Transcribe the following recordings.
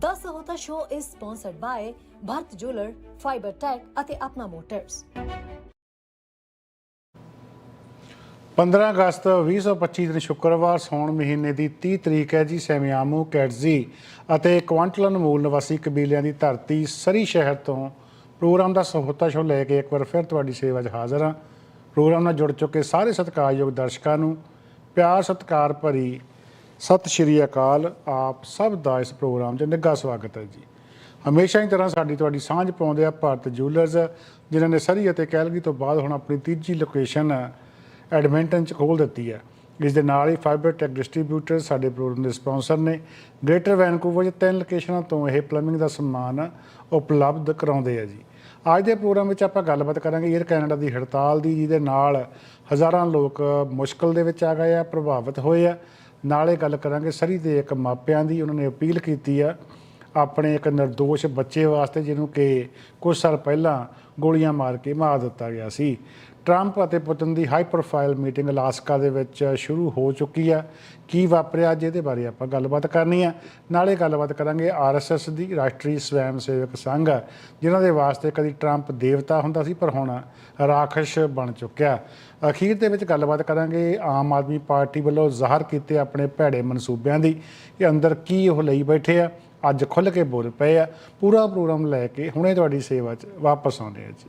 The Sahota Show is sponsored by Bharat Jeweler, Fiber Tech ਅਤੇ ਆਪਣਾ motors 15 ਅਗਸਤ 2025 ਦਿਨ ਸ਼ੁੱਕਰਵਾਰ ਸੌਣ ਮਹੀਨੇ ਦੀ 30 ਤਰੀਕ ਹੈ ਜੀ ਸੈਮਿਆਮੂ ਕੈਟਜ਼ੀ ਅਤੇ ਕੁਆਂਟਲਨ ਮੂਲ ਨਿਵਾਸੀ ਕਬੀਲਿਆਂ ਦੀ ਧਰਤੀ ਸਰੀ ਸ਼ਹਿਰ ਤੋਂ ਪ੍ਰੋਗਰਾਮ ਦਾ ਸਹੋਤਾ ਸ਼ੋ ਲੈ ਕੇ ਇੱਕ ਵਾਰ ਫਿਰ ਤੁਹਾਡੀ ਸੇਵਾ 'ਚ ਹਾਜ਼ਰ ਹਾਂ। ਪ੍ਰੋਗਰਾਮ ਨਾਲ ਜੁੜ ਚੁੱਕੇ ਸਾਰੇ ਸਤਿਕਾਰਯੋਗ ਦਰਸ਼ਕਾਂ ਨੂੰ ਪਿਆਰ ਸਤਿਕਾਰ ਭਰੀ ਸਤਿ ਸ਼੍ਰੀ ਅਕਾਲ, ਆਪ ਸਭ ਦਾ ਇਸ ਪ੍ਰੋਗਰਾਮ 'ਚ ਨਿੱਘਾ ਸਵਾਗਤ ਹੈ ਜੀ। ਹਮੇਸ਼ਾ ਹੀ ਤਰ੍ਹਾਂ ਸਾਡੀ ਤੁਹਾਡੀ ਸਾਂਝ ਪਾਉਂਦੇ ਆ ਭਾਰਤ ਜੂਲਰਸ ਜਿਨ੍ਹਾਂ ਨੇ ਸਰੀ ਅਤੇ ਕੈਲਗਰੀ ਤੋਂ ਬਾਅਦ ਹੁਣ ਆਪਣੀ ਤੀਜੀ ਲੋਕੇਸ਼ਨ ਐਡਮਿੰਟਨ ਚ ਖੋਲ ਦਿੱਤੀ ਹੈ। ਇਸ ਦੇ ਨਾਲ ਹੀ ਫਾਈਬਰ ਟੈਕ ਡਿਸਟ੍ਰੀਬਿਊਟਰ ਸਾਡੇ ਪ੍ਰੋਗਰਾਮ ਦੇ ਸਪਾਂਸਰ ਨੇ। ਗ੍ਰੇਟਰ ਵੈਨਕੂਵਰ 'ਚ ਤਿੰਨ ਲੋਕੇਸ਼ਨਾਂ ਤੋਂ ਇਹ ਪਲੰਬਿੰਗ ਦਾ ਸਮਾਨ ਉਪਲਬਧ ਕਰਾਉਂਦੇ ਆ ਜੀ। ਅੱਜ ਦੇ ਪ੍ਰੋਗਰਾਮ ਵਿੱਚ ਆਪਾਂ ਗੱਲਬਾਤ ਕਰਾਂਗੇ 에ਅਰ ਕੈਨੇਡਾ ਦੀ ਹੜਤਾਲ ਦੀ, ਜਿਹਦੇ ਨਾਲ ਹਜ਼ਾਰਾਂ ਲੋਕ ਮੁਸ਼ਕਲ ਦੇ ਵਿੱਚ ਆ ਗਏ ਆ, ਪ੍ਰਭਾਵਿਤ ਹੋਏ ਆ। ਨਾਲੇ ਗੱਲ ਕਰਾਂਗੇ ਸਰੀ ਦੇ ਇੱਕ ਮਾਪਿਆਂ ਦੀ, ਉਹਨਾਂ ਨੇ ਅਪੀਲ ਕੀਤੀ ਆ ਆਪਣੇ ਇੱਕ નિર્ਦੋਸ਼ ਬੱਚੇ ਵਾਸਤੇ ਜਿਹਨੂੰ ਕਿ ਕੁਝ ਸਾਲ ਪਹਿਲਾਂ ਗੋਲੀਆਂ ਮਾਰ ਕੇ ਮਾਰ ਦਿੱਤਾ ਗਿਆ ਸੀ। ਟਰੰਪ ਅਤੇ ਪੁਤਿਨ ਦੀ ਹਾਈ ਪ੍ਰੋਫਾਈਲ ਮੀਟਿੰਗ ਅਲਾਸਕਾ ਦੇ ਵਿੱਚ ਸ਼ੁਰੂ ਹੋ ਚੁੱਕੀ ਆ ਕੀ ਵਾਪਰਿਆ ਅੱਜ ਇਹਦੇ ਬਾਰੇ ਆਪਾਂ ਗੱਲਬਾਤ ਕਰਨੀ ਆ ਨਾਲੇ ਗੱਲਬਾਤ ਕਰਾਂਗੇ ਆਰਐਸਐਸ ਦੀ ਰਾਸ਼ਟਰੀ ਸਵੈਮ ਸੇਵਕ ਸੰਘ ਆ, ਜਿਨ੍ਹਾਂ ਦੇ ਵਾਸਤੇ ਕਦੀ ਟਰੰਪ ਦੇਵਤਾ ਹੁੰਦਾ ਸੀ ਪਰ ਹੁਣ ਰਾਖਸ਼ ਬਣ ਚੁੱਕਿਆ ਅਖੀਰ ਦੇ ਵਿੱਚ ਗੱਲਬਾਤ ਕਰਾਂਗੇ ਆਮ ਆਦਮੀ ਪਾਰਟੀ ਵੱਲੋਂ ਜ਼ਾਹਰ ਕੀਤੇ ਆਪਣੇ ਭੈੜੇ ਮਨਸੂਬਿਆਂ ਦੀ ਕਿ ਅੰਦਰ ਕੀ ਉਹ ਲਈ ਬੈਠੇ ਆ। ਅੱਜ ਖੁੱਲ ਕੇ ਬੋਲ ਪਏ ਆ। ਪੂਰਾ ਪ੍ਰੋਗਰਾਮ ਲੈ ਕੇ ਹੁਣੇ ਤੁਹਾਡੀ ਸੇਵਾ 'ਚ ਵਾਪਸ ਆਉਂਦੇ ਆ ਜੀ।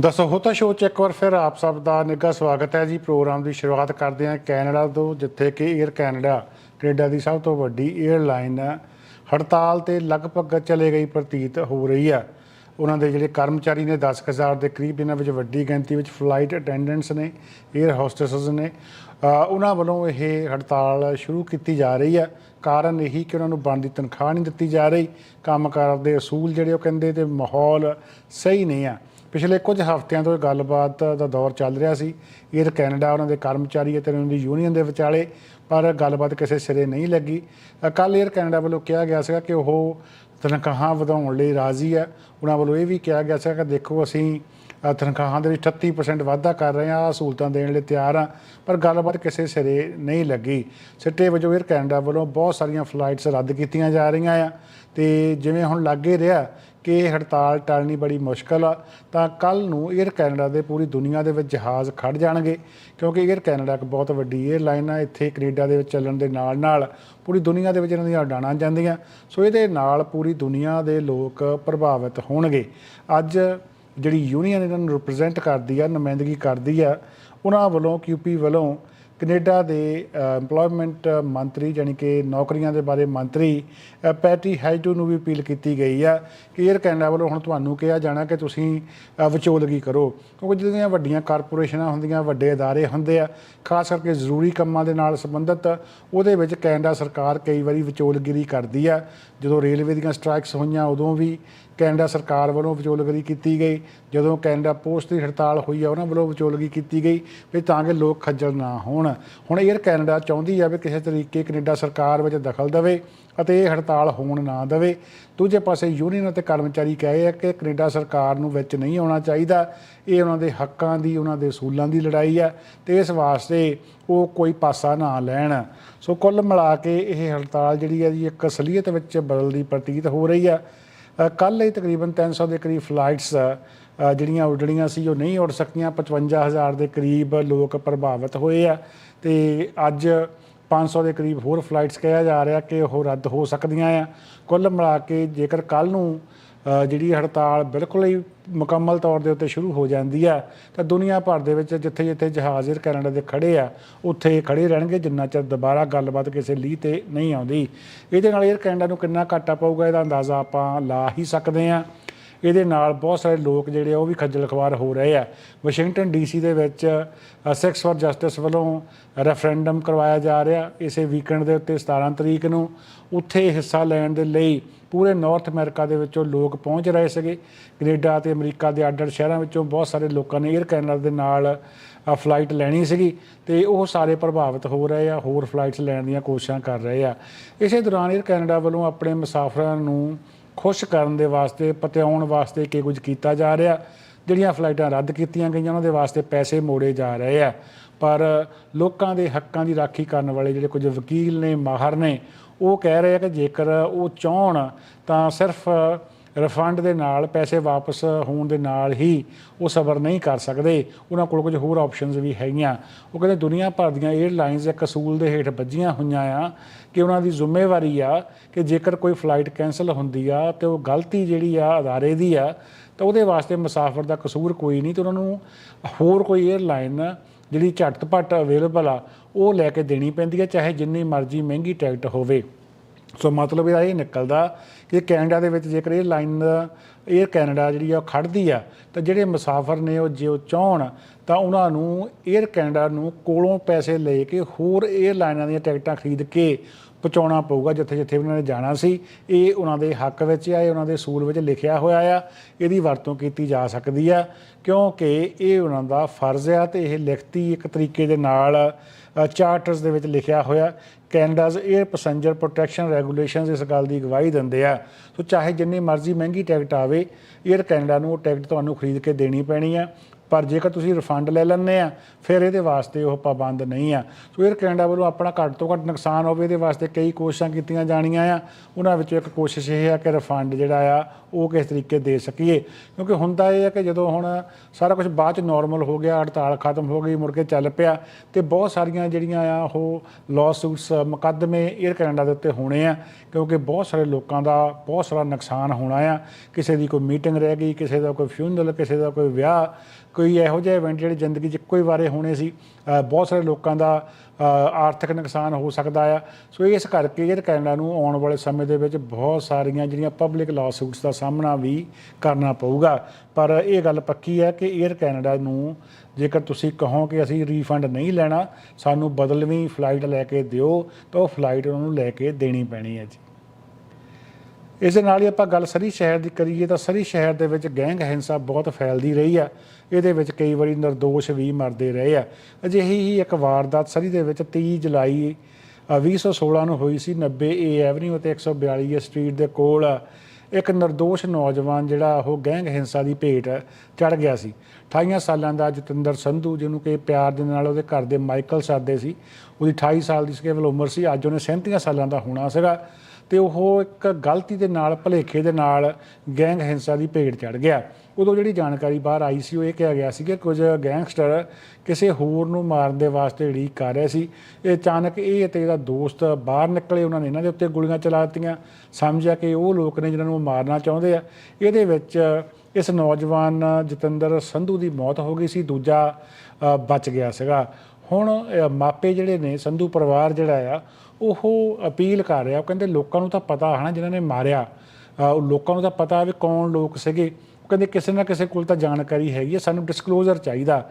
ਦਾ ਸਹੋਤਾ ਸ਼ੋਅ 'ਚ ਇੱਕ ਵਾਰ ਫਿਰ ਆਪ ਸਭ ਦਾ ਨਿੱਘਾ ਸਵਾਗਤ ਹੈ ਜੀ। ਪ੍ਰੋਗਰਾਮ ਦੀ ਸ਼ੁਰੂਆਤ ਕਰਦੇ ਹਾਂ ਕੈਨੇਡਾ ਤੋਂ, ਜਿੱਥੇ ਕਿ 에ਅਰ ਕੈਨੇਡਾ ਕੈਨੇਡਾ ਦੀ ਸਭ ਤੋਂ ਵੱਡੀ 에ਅਰਲਾਈਨ ਹੜਤਾਲ ਤੇ ਲਗਭਗ ਚਲੇ ਗਈ ਪ੍ਰਤੀਤ ਹੋ ਰਹੀ ਹੈ। ਉਹਨਾਂ ਦੇ ਜਿਹੜੇ ਕਰਮਚਾਰੀ ਨੇ 10000 ਦੇ ਕਰੀਬ ਇਹਨਾਂ ਵਿੱਚ ਵੱਡੀ ਗਿਣਤੀ ਵਿੱਚ ਫਲਾਈਟ ਅਟੈਂਡੈਂਟਸ ਨੇ 에ਅਰ ਹੋਸਟੈਸਸ ਨੇ ਉਹਨਾਂ ਵੱਲੋਂ ਇਹ ਹੜਤਾਲ ਸ਼ੁਰੂ ਕੀਤੀ ਜਾ ਰਹੀ ਹੈ। ਕਾਰਨ ਇਹੀ ਕਿ ਉਹਨਾਂ ਨੂੰ ਬਣਦੀ ਤਨਖਾਹ ਨਹੀਂ ਦਿੱਤੀ ਜਾ ਰਹੀ। ਕੰਮਕਾਰ ਦੇ ਅਸੂਲ ਜਿਹੜੇ ਉਹ ਕਹਿੰਦੇ ਤੇ ਮਾਹੌਲ ਸਹੀ ਨਹੀਂ ਆ। ਪਿਛਲੇ ਕੁਝ ਹਫ਼ਤਿਆਂ ਤੋਂ ਇਹ ਗੱਲਬਾਤ ਦਾ ਦੌਰ ਚੱਲ ਰਿਹਾ ਸੀ। 에ਅਰ ਕੈਨੇਡਾ, ਉਹਨਾਂ ਦੇ ਕਰਮਚਾਰੀ ਅਤੇ ਉਹਨਾਂ ਦੀ ਯੂਨੀਅਨ ਦੇ ਵਿਚਾਲੇ, ਪਰ ਗੱਲਬਾਤ ਕਿਸੇ ਸਿਰੇ ਨਹੀਂ ਲੱਗੀ। ਕੱਲ 에ਅਰ ਕੈਨੇਡਾ ਵੱਲੋਂ ਕਿਹਾ ਗਿਆ ਸੀਗਾ ਕਿ ਉਹ ਤਨਖਾਹਾਂ ਵਧਾਉਣ ਲਈ ਰਾਜ਼ੀ ਹੈ ਉਹਨਾਂ ਵੱਲੋਂ ਇਹ ਵੀ ਕਿਹਾ ਗਿਆ ਸੀਗਾ ਕਿ ਦੇਖੋ ਅਸੀਂ ਤਨਖਾਹਾਂ ਦੇ ਵਿੱਚ 38% ਵਾਧਾ ਕਰ ਰਹੇ ਆ ਸਹੂਲਤਾਂ ਦੇਣ ਲਈ ਤਿਆਰ ਆ ਪਰ ਗੱਲਬਾਤ ਕਿਸੇ ਸਿਰੇ ਨਹੀਂ ਲੱਗੀ। ਸਿੱਟੇ ਵਜੋਂ 에ਅਰ ਕੈਨੇਡਾ ਵੱਲੋਂ ਬਹੁਤ ਸਾਰੀਆਂ ਫਲਾਈਟਸ ਰੱਦ ਕੀਤੀਆਂ ਜਾ ਰਹੀਆਂ ਆ। ਤੇ ਜਿਵੇਂ ਹੁਣ ਲੱਗ ਹੀ ਰਿਹਾ ਕਿ ਹੜਤਾਲ ਟਾਲਣੀ ਬੜੀ ਮੁਸ਼ਕਲ ਆ, ਤਾਂ ਕੱਲ ਨੂੰ 에ਅਰ ਕੈਨੇਡਾ ਦੇ ਪੂਰੀ ਦੁਨੀਆ ਦੇ ਵਿੱਚ ਜਹਾਜ਼ ਖੜ ਜਾਣਗੇ, ਕਿਉਂਕਿ 에ਅਰ ਕੈਨੇਡਾ ਇੱਕ ਬਹੁਤ ਵੱਡੀ 에ਅਰਲਾਈਨ ਆ, ਇੱਥੇ ਕੈਨੇਡਾ ਦੇ ਵਿੱਚ ਚੱਲਣ ਦੇ ਨਾਲ ਨਾਲ ਪੂਰੀ ਦੁਨੀਆ ਦੇ ਵਿੱਚ ਇਹਨਾਂ ਦੀਆਂ ਉਡਾਣਾਂ ਜਾਂਦੀਆਂ। ਸੋ ਇਹਦੇ ਨਾਲ ਪੂਰੀ ਦੁਨੀਆ ਦੇ ਲੋਕ ਪ੍ਰਭਾਵਿਤ ਹੋਣਗੇ। ਅੱਜ ਜਿਹੜੀ ਯੂਨੀਅਨ ਇਹਨਾਂ ਨੂੰ ਰਿਪਰੈਜ਼ੈਂਟ ਕਰਦੀ ਆ, ਨੁਮਾਇੰਦਗੀ ਕਰਦੀ ਆ, ਉਹਨਾਂ ਵੱਲੋਂ ਕਿਊਪੀ ਵੱਲੋਂ ਕੈਨੇਡਾ ਦੇ ਏਮਪਲੋਇਮੈਂਟ ਮੰਤਰੀ ਜਾਨੀ ਕਿ ਨੌਕਰੀਆਂ ਦੇ ਬਾਰੇ ਮੰਤਰੀ ਪੈਟੀ ਹੈਜਟੂ ਨੂੰ ਵੀ ਅਪੀਲ ਕੀਤੀ ਗਈ ਆ ਕਿ 에ਅਰ ਕੈਨੇਡਾ ਵੱਲੋਂ ਹੁਣ ਤੁਹਾਨੂੰ ਕਿਹਾ ਜਾਣਾ ਕਿ ਤੁਸੀਂ ਵਿਚੋਲਗੀ ਕਰੋ। ਕਿਉਂਕਿ ਜਿਹੜੀਆਂ ਵੱਡੀਆਂ ਕਾਰਪੋਰੇਸ਼ਨਾਂ ਹੁੰਦੀਆਂ, ਵੱਡੇ ادارے ਹੁੰਦੇ ਆ, ਖਾਸ ਕਰਕੇ ਜ਼ਰੂਰੀ ਕੰਮਾਂ ਦੇ ਨਾਲ ਸੰਬੰਧਿਤ, ਉਹਦੇ ਵਿੱਚ ਕੈਨੇਡਾ ਸਰਕਾਰ ਕਈ ਵਾਰੀ ਵਿਚੋਲਗਿਰੀ ਕਰਦੀ ਆ। ਜਦੋਂ ਰੇਲਵੇ ਦੀਆਂ ਸਟ੍ਰਾਈਕਸ ਹੋਈਆਂ, ਉਦੋਂ ਵੀ ਕੈਨੇਡਾ ਸਰਕਾਰ ਵੱਲੋਂ ਵਿਚੋਲਗਰੀ ਕੀਤੀ ਗਈ। ਜਦੋਂ ਕੈਨੇਡਾ ਪੋਸਟ ਦੀ ਹੜਤਾਲ ਹੋਈ ਆ, ਉਹਨਾਂ ਵੱਲੋਂ ਵਿਚੋਲਗੀ ਕੀਤੀ ਗਈ ਵੀ ਤਾਂ ਕਿ ਲੋਕ ਖੱਜਲ ਨਾ ਹੋਣ। ਹੁਣ 에ਅਰ ਕੈਨੇਡਾ ਚਾਹੁੰਦੀ ਆ ਵੀ ਕਿਸੇ ਤਰੀਕੇ ਕੈਨੇਡਾ ਸਰਕਾਰ ਵਿੱਚ ਦਖਲ ਦੇਵੇ ਅਤੇ ਇਹ ਹੜਤਾਲ ਹੋਣ ਨਾ ਦੇਵੇ। ਦੂਜੇ ਪਾਸੇ ਯੂਨੀਅਨ ਅਤੇ ਕਰਮਚਾਰੀ ਕਹੇ ਆ ਕਿ ਕੈਨੇਡਾ ਸਰਕਾਰ ਨੂੰ ਵਿੱਚ ਨਹੀਂ ਆਉਣਾ ਚਾਹੀਦਾ। ਇਹ ਉਹਨਾਂ ਦੇ ਹੱਕਾਂ ਦੀ, ਉਹਨਾਂ ਦੇ ਅਸੂਲਾਂ ਦੀ ਲੜਾਈ ਆ ਤੇ ਇਸ ਵਾਸਤੇ ਉਹ ਕੋਈ ਪਾਸਾ ਨਾ ਲੈਣ। ਸੋ ਕੁੱਲ ਮਿਲਾ ਕੇ ਇਹ ਹੜਤਾਲ ਜਿਹੜੀ ਹੈ ਜੀ, ਇੱਕ ਅਸਲੀਅਤ ਵਿੱਚ ਬਦਲਦੀ ਪ੍ਰਤੀਤ ਹੋ ਰਹੀ ਆ। ਕੱਲ ਹੀ ਤਕਰੀਬਨ 300 ਦੇ ਕਰੀਬ ਫਲਾਈਟਸ ਜਿਹੜੀਆਂ ਉੱਡਣੀਆਂ ਸੀ, ਉਹ ਨਹੀਂ ਉੱਡ ਸਕੀਆਂ। 55000 ਦੇ ਕਰੀਬ ਲੋਕ ਪ੍ਰਭਾਵਿਤ ਹੋਏ ਆ ਤੇ ਅੱਜ 500 ਦੇ ਕਰੀਬ ਹੋਰ ਫਲਾਈਟਸ ਕਿਹਾ ਜਾ ਰਿਹਾ ਕਿ ਉਹ ਰੱਦ ਹੋ ਸਕਦੀਆਂ ਆ। ਕੁੱਲ ਮਿਲਾ ਕੇ ਜੇਕਰ ਕੱਲ ਨੂੰ ਜਿਹੜੀ ਹੜਤਾਲ ਬਿਲਕੁਲ ਹੀ ਮੁਕੰਮਲ ਤੌਰ ਦੇ ਉੱਤੇ ਸ਼ੁਰੂ ਹੋ ਜਾਂਦੀ ਆ, ਤਾਂ ਦੁਨੀਆ ਭਰ ਦੇ ਵਿੱਚ ਜਿੱਥੇ ਜਿੱਥੇ ਜਹਾਜ਼ ਏਅਰ ਕੈਨੇਡਾ ਦੇ ਖੜੇ ਆ, ਉੱਥੇ ਖੜੇ ਰਹਿਣਗੇ, ਜਿੰਨਾ ਚਿਰ ਦੁਬਾਰਾ ਗੱਲਬਾਤ ਕਿਸੇ ਲੀਹ ਤੇ ਨਹੀਂ ਆਉਂਦੀ। ਇਹਦੇ ਨਾਲ ਏਅਰ ਕੈਨੇਡਾ ਨੂੰ ਕਿੰਨਾ ਘਾਟਾ ਪਊਗਾ, ਇਹਦਾ ਅੰਦਾਜ਼ਾ ਆਪਾਂ ਲਾ ਹੀ ਸਕਦੇ ਆ ਇਹਦੇ ਨਾਲ ਬਹੁਤ ਸਾਰੇ ਲੋਕ ਜਿਹੜੇ ਆ, ਉਹ ਵੀ ਖੱਜਲ ਖਵਾਰ ਹੋ ਰਹੇ ਆ। ਵਾਸ਼ਿੰਗਟਨ ਡੀਸੀ ਦੇ ਵਿੱਚ ਸੈਕਸ ਫਾਰ ਜਸਟਿਸ ਵੱਲੋਂ ਰੈਫਰੈਂਡਮ ਕਰਵਾਇਆ ਜਾ ਰਿਹਾ, ਇਸੇ ਵੀਕਐਂਡ ਦੇ ਉੱਤੇ 17 ਤਰੀਕ ਨੂੰ। ਉੱਥੇ ਹਿੱਸਾ ਲੈਣ ਦੇ ਲਈ ਪੂਰੇ ਨਾਰਥ ਅਮਰੀਕਾ ਦੇ ਵਿੱਚੋਂ ਲੋਕ ਪਹੁੰਚ ਰਹੇ ਸੀਗੇ। ਕੈਨੇਡਾ ਤੇ ਅਮਰੀਕਾ ਦੇ ਅੱਡ-ਅੱਡ ਸ਼ਹਿਰਾਂ ਵਿੱਚੋਂ ਬਹੁਤ ਸਾਰੇ ਲੋਕਾਂ ਨੇ 에ਅਰ ਕੈਨੇਡਾ ਦੇ ਨਾਲ ਫਲਾਈਟ ਲੈਣੀ ਸੀਗੀ ਤੇ ਉਹ ਸਾਰੇ ਪ੍ਰਭਾਵਿਤ ਹੋ ਰਹੇ ਆ, ਹੋਰ ਫਲਾਈਟਸ ਲੈਣ ਦੀਆਂ ਕੋਸ਼ਿਸ਼ਾਂ ਕਰ ਰਹੇ ਆ। ਇਸੇ ਦੌਰਾਨ 에ਅਰ ਕੈਨੇਡਾ ਵੱਲੋਂ ਆਪਣੇ ਮੁਸਾਫਰਾਂ ਨੂੰ ਖੁਸ਼ ਕਰਨ ਦੇ ਵਾਸਤੇ, ਪਤਿਆਉਣ ਵਾਸਤੇ ਕੀ ਕੁਝ ਕੀਤਾ ਜਾ ਰਿਹਾ, ਜਿਹੜੀਆਂ ਫਲਾਈਟਾਂ ਰੱਦ ਕੀਤੀਆਂ ਗਈਆਂ, ਉਹਨਾਂ ਦੇ ਵਾਸਤੇ ਪੈਸੇ ਮੋੜੇ ਜਾ ਰਹੇ ਆ। ਪਰ ਲੋਕਾਂ ਦੇ ਹੱਕਾਂ ਦੀ ਰਾਖੀ ਕਰਨ ਵਾਲੇ ਜਿਹੜੇ ਕੁਝ ਵਕੀਲ ਨੇ, ਮਾਹਰ ਨੇ ਉਹ ਕਹਿ ਰਹੇ ਆ ਕਿ ਜੇਕਰ ਉਹ ਚਾਹਣ ਤਾਂ ਸਿਰਫ ਰਿਫੰਡ ਦੇ ਨਾਲ, ਪੈਸੇ ਵਾਪਸ ਹੋਣ ਦੇ ਨਾਲ ਹੀ ਉਹ ਸਬਰ ਨਹੀਂ ਕਰ ਸਕਦੇ। ਉਹਨਾਂ ਕੋਲ ਕੁਝ ਹੋਰ ਆਪਸ਼ਨਸ ਵੀ ਹੈਗੀਆਂ। ਉਹ ਕਹਿੰਦੇ ਦੁਨੀਆ ਭਰ ਦੀਆਂ 에ਅਰਲਾਈਨਸ ਇੱਕ ਅਸੂਲ ਦੇ ਹੇਠ ਵੱਜੀਆਂ ਹੋਈਆਂ ਆ ਕਿ ਉਹਨਾਂ ਦੀ ਜ਼ਿੰਮੇਵਾਰੀ ਆ ਕਿ ਜੇਕਰ ਕੋਈ ਫਲਾਈਟ ਕੈਨਸਲ ਹੁੰਦੀ ਆ ਤੇ ਉਹ ਗਲਤੀ ਜਿਹੜੀ ਆ ਅਦਾਰੇ ਦੀ ਆ, ਤਾਂ ਉਹਦੇ ਵਾਸਤੇ ਮੁਸਾਫਰ ਦਾ ਕਸੂਰ ਕੋਈ ਨਹੀਂ ਤੇ ਉਹਨਾਂ ਨੂੰ ਹੋਰ ਕੋਈ 에ਅਰਲਾਈਨ ਜਿਹੜੀ ਝਟਪਟ ਅਵੇਲੇਬਲ ਆ ਉਹ ਲੈ ਕੇ ਦੇਣੀ ਪੈਂਦੀ ਹੈ, ਚਾਹੇ ਜਿੰਨੀ ਮਰਜ਼ੀ ਮਹਿੰਗੀ ਟਿਕਟ ਹੋਵੇ। ਸੋ ਮਤਲਬ ਇਹਦਾ ਇਹ ਨਿਕਲਦਾ ਕਿ ਕੈਨੇਡਾ ਦੇ ਵਿੱਚ ਜੇਕਰ ਇਹ ਲਾਈਨ ਏਅਰ ਕੈਨੇਡਾ ਜਿਹੜੀ ਆ ਖੜਦੀ ਆ, ਤਾਂ ਜਿਹੜੇ ਮੁਸਾਫਰ ਨੇ ਉਹ ਜੇ ਉਹ ਚਾਹਣ, ਤਾਂ ਉਹਨਾਂ ਨੂੰ ਏਅਰ ਕੈਨੇਡਾ ਨੂੰ ਕੋਲੋਂ ਪੈਸੇ ਲੈ ਕੇ ਹੋਰ 에ਅਰਲਾਈਨਾਂ ਦੀਆਂ ਟਿਕਟਾਂ ਖਰੀਦ ਕੇ ਪਹੁੰਚਾਉਣਾ ਪਊਗਾ ਜਿੱਥੇ ਜਿੱਥੇ ਉਹਨਾਂ ਨੇ ਜਾਣਾ ਸੀ। ਇਹ ਉਹਨਾਂ ਦੇ ਹੱਕ ਵਿੱਚ ਆ, ਇਹ ਉਹਨਾਂ ਦੇ ਸੂਲ ਵਿੱਚ ਲਿਖਿਆ ਹੋਇਆ ਆ। ਇਹਦੀ ਵਰਤੋਂ ਕੀਤੀ ਜਾ ਸਕਦੀ ਆ, ਕਿਉਂਕਿ ਇਹ ਉਹਨਾਂ ਦਾ ਫਰਜ਼ ਆ ਤੇ ਇਹ ਲਿਖਤੀ ਇੱਕ ਤਰੀਕੇ ਦੇ ਨਾਲ ਚਾਰਟਰਸ ਦੇ ਵਿੱਚ ਲਿਖਿਆ ਹੋਇਆ। ਕੈਨੇਡਾਜ਼ 에ਅਰ ਪੈਸੇਂਜਰ ਪ੍ਰੋਟੈਕਸ਼ਨ ਰੈਗੂਲੇਸ਼ਨਸ ਇਸ ਗੱਲ ਦੀ ਗਵਾਹੀ ਦਿੰਦੇ ਆ। ਸੋ ਚਾਹੇ ਜਿੰਨੀ ਮਰਜ਼ੀ ਮਹਿੰਗੀ ਟਿਕਟ ਆਵੇ 에ਅਰ ਕੈਨੇਡਾ ਨੂੰ ਉਹ ਟਿਕਟ ਤੁਹਾਨੂੰ ਖਰੀਦ ਕੇ ਦੇਣੀ ਪੈਣੀ ਆ। ਪਰ ਜੇਕਰ ਤੁਸੀਂ ਰਿਫੰਡ ਲੈ ਲੈਂਦੇ ਆ, ਫਿਰ ਇਹਦੇ ਵਾਸਤੇ ਉਹ ਪਾਬੰਦ ਨਹੀਂ ਆ। ਸੋ 에ਅਰ ਕੈਨੇਡਾ ਵੱਲੋਂ ਆਪਣਾ ਘੱਟ ਤੋਂ ਘੱਟ ਨੁਕਸਾਨ ਹੋਵੇ, ਇਹਦੇ ਵਾਸਤੇ ਕਈ ਕੋਸ਼ਿਸ਼ਾਂ ਕੀਤੀਆਂ ਜਾਣੀਆਂ ਆ। ਉਹਨਾਂ ਵਿੱਚੋਂ ਇੱਕ ਕੋਸ਼ਿਸ਼ ਇਹ ਆ ਕਿ ਰਿਫੰਡ ਜਿਹੜਾ ਆ, ਉਹ ਕਿਸ ਤਰੀਕੇ ਦੇ ਸਕੀਏ। ਕਿਉਂਕਿ ਹੁੰਦਾ ਇਹ ਹੈ ਕਿ ਜਦੋਂ ਹੁਣ ਸਾਰਾ ਕੁਝ ਬਾਅਦ ਚ ਨਾਰਮਲ ਹੋ ਗਿਆ, ਹੜਤਾਲ ਖਤਮ ਹੋ ਗਈ, ਮੁੜ ਕੇ ਚੱਲ ਪਿਆ, ਤੇ ਬਹੁਤ ਸਾਰੀਆਂ ਜਿਹੜੀਆਂ ਆ, ਉਹ ਲਾਸੂਟਸ ਮੁਕੱਦਮੇ 에ਅਰ ਕੈਨੇਡਾ ਦੇ ਉੱਤੇ ਹੋਣੇ ਆ। ਕਿਉਂਕਿ ਬਹੁਤ ਸਾਰੇ ਲੋਕਾਂ ਦਾ ਬਹੁਤ ਸਾਰਾ ਨੁਕਸਾਨ ਹੋਣਾ ਆ। ਕਿਸੇ ਦੀ ਕੋਈ ਮੀਟਿੰਗ ਰਹਿ ਗਈ, ਕਿਸੇ ਦਾ ਕੋਈ ਫਿਊਨਰਲ ਕਿਸੇ ਦਾ ਕੋਈ ਵਿਆਹ ਕੋਈ ਇਹੋ ਜਿਹੇ ਇਵੈਂਟ ਜਿਹੜੇ ਜ਼ਿੰਦਗੀ 'ਚ ਇੱਕੋ ਹੀ ਵਾਰੇ ਹੋਣੇ ਸੀ ਬਹੁਤ ਸਾਰੇ ਲੋਕਾਂ ਦਾ ਆਰਥਿਕ ਨੁਕਸਾਨ ਹੋ ਸਕਦਾ ਆ। ਸੋ ਇਸ ਕਰਕੇ ਇਹ ਕੈਨੇਡਾ ਨੂੰ ਆਉਣ ਵਾਲੇ ਸਮੇਂ ਦੇ ਵਿੱਚ ਬਹੁਤ ਸਾਰੀਆਂ ਜਿਹੜੀਆਂ ਪਬਲਿਕ ਲਾਸੂਟਸ ਦਾ ਸਾਹਮਣਾ ਵੀ ਕਰਨਾ ਪਊਗਾ। ਪਰ ਇਹ ਗੱਲ ਪੱਕੀ ਹੈ ਕਿ 에ਅਰ ਕੈਨੇਡਾ ਨੂੰ ਜੇਕਰ ਤੁਸੀਂ ਕਹੋ ਕਿ ਅਸੀਂ ਰੀਫੰਡ ਨਹੀਂ ਲੈਣਾ, ਸਾਨੂੰ ਬਦਲਵੀਂ ਫਲਾਈਟ ਲੈ ਕੇ ਦਿਓ, ਤਾਂ ਉਹ ਫਲਾਈਟ ਉਹਨਾਂ ਨੂੰ ਲੈ ਕੇ ਦੇਣੀ ਪੈਣੀ ਹੈ ਜੀ। ਇਸ ਦੇ ਨਾਲ ਹੀ ਆਪਾਂ ਗੱਲ ਸਰੀ ਸ਼ਹਿਰ ਦੀ ਕਰੀਏ ਤਾਂ ਸਰੀ ਸ਼ਹਿਰ ਦੇ ਵਿੱਚ ਗੈਂਗ ਹਿੰਸਾ ਬਹੁਤ ਫੈਲਦੀ ਰਹੀ ਆ। ਇਹਦੇ ਵਿੱਚ ਕਈ ਵਾਰੀ ਨਿਰਦੋਸ਼ ਵੀ ਮਰਦੇ ਰਹੇ ਆ। ਅਜਿਹੀ ਹੀ ਇੱਕ ਵਾਰਦਾਤ ਸਰੀ ਦੇ ਵਿੱਚ 30 ਜੁਲਾਈ ਅ, 2016 ਨੂੰ ਹੋਈ ਸੀ 90 ਏ ਐਵਨਿਊ ਅਤੇ 142 ਸਟਰੀਟ ਦੇ ਕੋਲ। ਇੱਕ ਨਿਰਦੋਸ਼ ਨੌਜਵਾਨ ਜਿਹੜਾ ਉਹ ਗੈਂਗ ਹਿੰਸਾ ਦੀ ਭੇਟ ਚੜ ਗਿਆ ਸੀ। 28 ਸਾਲਾਂ ਦਾ ਜਤਿੰਦਰ ਸੰਧੂ ਜਿਹਨੂੰ ਕਿ ਪਿਆਰ ਦੇ ਨਾਲ ਉਹਦੇ ਘਰ ਦੇ ਮਾਈਕਲ ਸਾਦੇ ਸੀ ਉਹਦੀ 28 ਸਾਲ ਦੀ ਸੀ ਕੇਵਲ ਉਮਰ ਸੀ ਅੱਜ ਉਹਨੇ 37 ਸਾਲਾਂ ਦਾ ਹੋਣਾ ਸੀਗਾ। ਤੇ ਉਹ ਇੱਕ ਗਲਤੀ ਦੇ ਨਾਲ, ਭਲੇਖੇ ਦੇ ਨਾਲ ਗੈਂਗ ਹਿੰਸਾ ਦੀ ਭੇਟ ਚੜ ਗਿਆ। ਉਦੋਂ ਜਿਹੜੀ ਜਾਣਕਾਰੀ ਬਾਹਰ ਆਈ ਸੀ, ਉਹ ਇਹ ਕਿਹਾ ਗਿਆ ਸੀ ਕਿ ਕੁਝ ਗੈਂਗਸਟਰ ਕਿਸੇ ਹੋਰ ਨੂੰ ਮਾਰਨ ਦੇ ਵਾਸਤੇ ਢੀਕ ਕਰ ਰਹੇ ਸੀ। ਇਹ ਅਚਾਨਕ ਇਹ ਤੇ ਇਹਦਾ ਦੋਸਤ ਬਾਹਰ ਨਿਕਲੇ, ਉਹਨਾਂ ਨੇ ਇਹਨਾਂ ਦੇ ਉੱਤੇ ਗੋਲੀਆਂ ਚਲਾ ਦਿੱਤੀਆਂ। ਸਮਝਿਆ ਕਿ ਉਹ ਲੋਕ ਨੇ ਜਿਹਨਾਂ ਨੂੰ ਮਾਰਨਾ ਚਾਹੁੰਦੇ ਆ। ਇਹਦੇ ਵਿੱਚ ਇਸ ਨੌਜਵਾਨ ਜਤਿੰਦਰ ਸੰਧੂ ਦੀ ਮੌਤ ਹੋ ਗਈ ਸੀ, ਦੂਜਾ ਬਚ ਗਿਆ ਸੀਗਾ। ਹੁਣ ਮਾਪੇ ਜਿਹੜੇ ਨੇ, ਸੰਧੂ ਪਰਿਵਾਰ ਜਿਹੜਾ ਆ, ਉਹ ਅਪੀਲ ਕਰ ਰਿਹਾ, ਉਹ ਕਹਿੰਦੇ ਲੋਕਾਂ ਨੂੰ ਤਾਂ ਪਤਾ ਹਨਾ, ਜਿਨ੍ਹਾਂ ਨੇ ਮਾਰਿਆ ਲੋਕਾਂ ਨੂੰ ਤਾਂ ਪਤਾ ਵੀ ਕੌਣ ਲੋਕ ਸੀਗੇ। ਉਹ ਕਹਿੰਦੇ ਕਿਸੇ ਨਾ ਕਿਸੇ ਕੋਲ ਤਾਂ ਜਾਣਕਾਰੀ ਹੈਗੀ ਹੈ ਸਾਨੂੰ ਡਿਸਕਲੋਜ਼ਰ ਚਾਹੀਦਾ।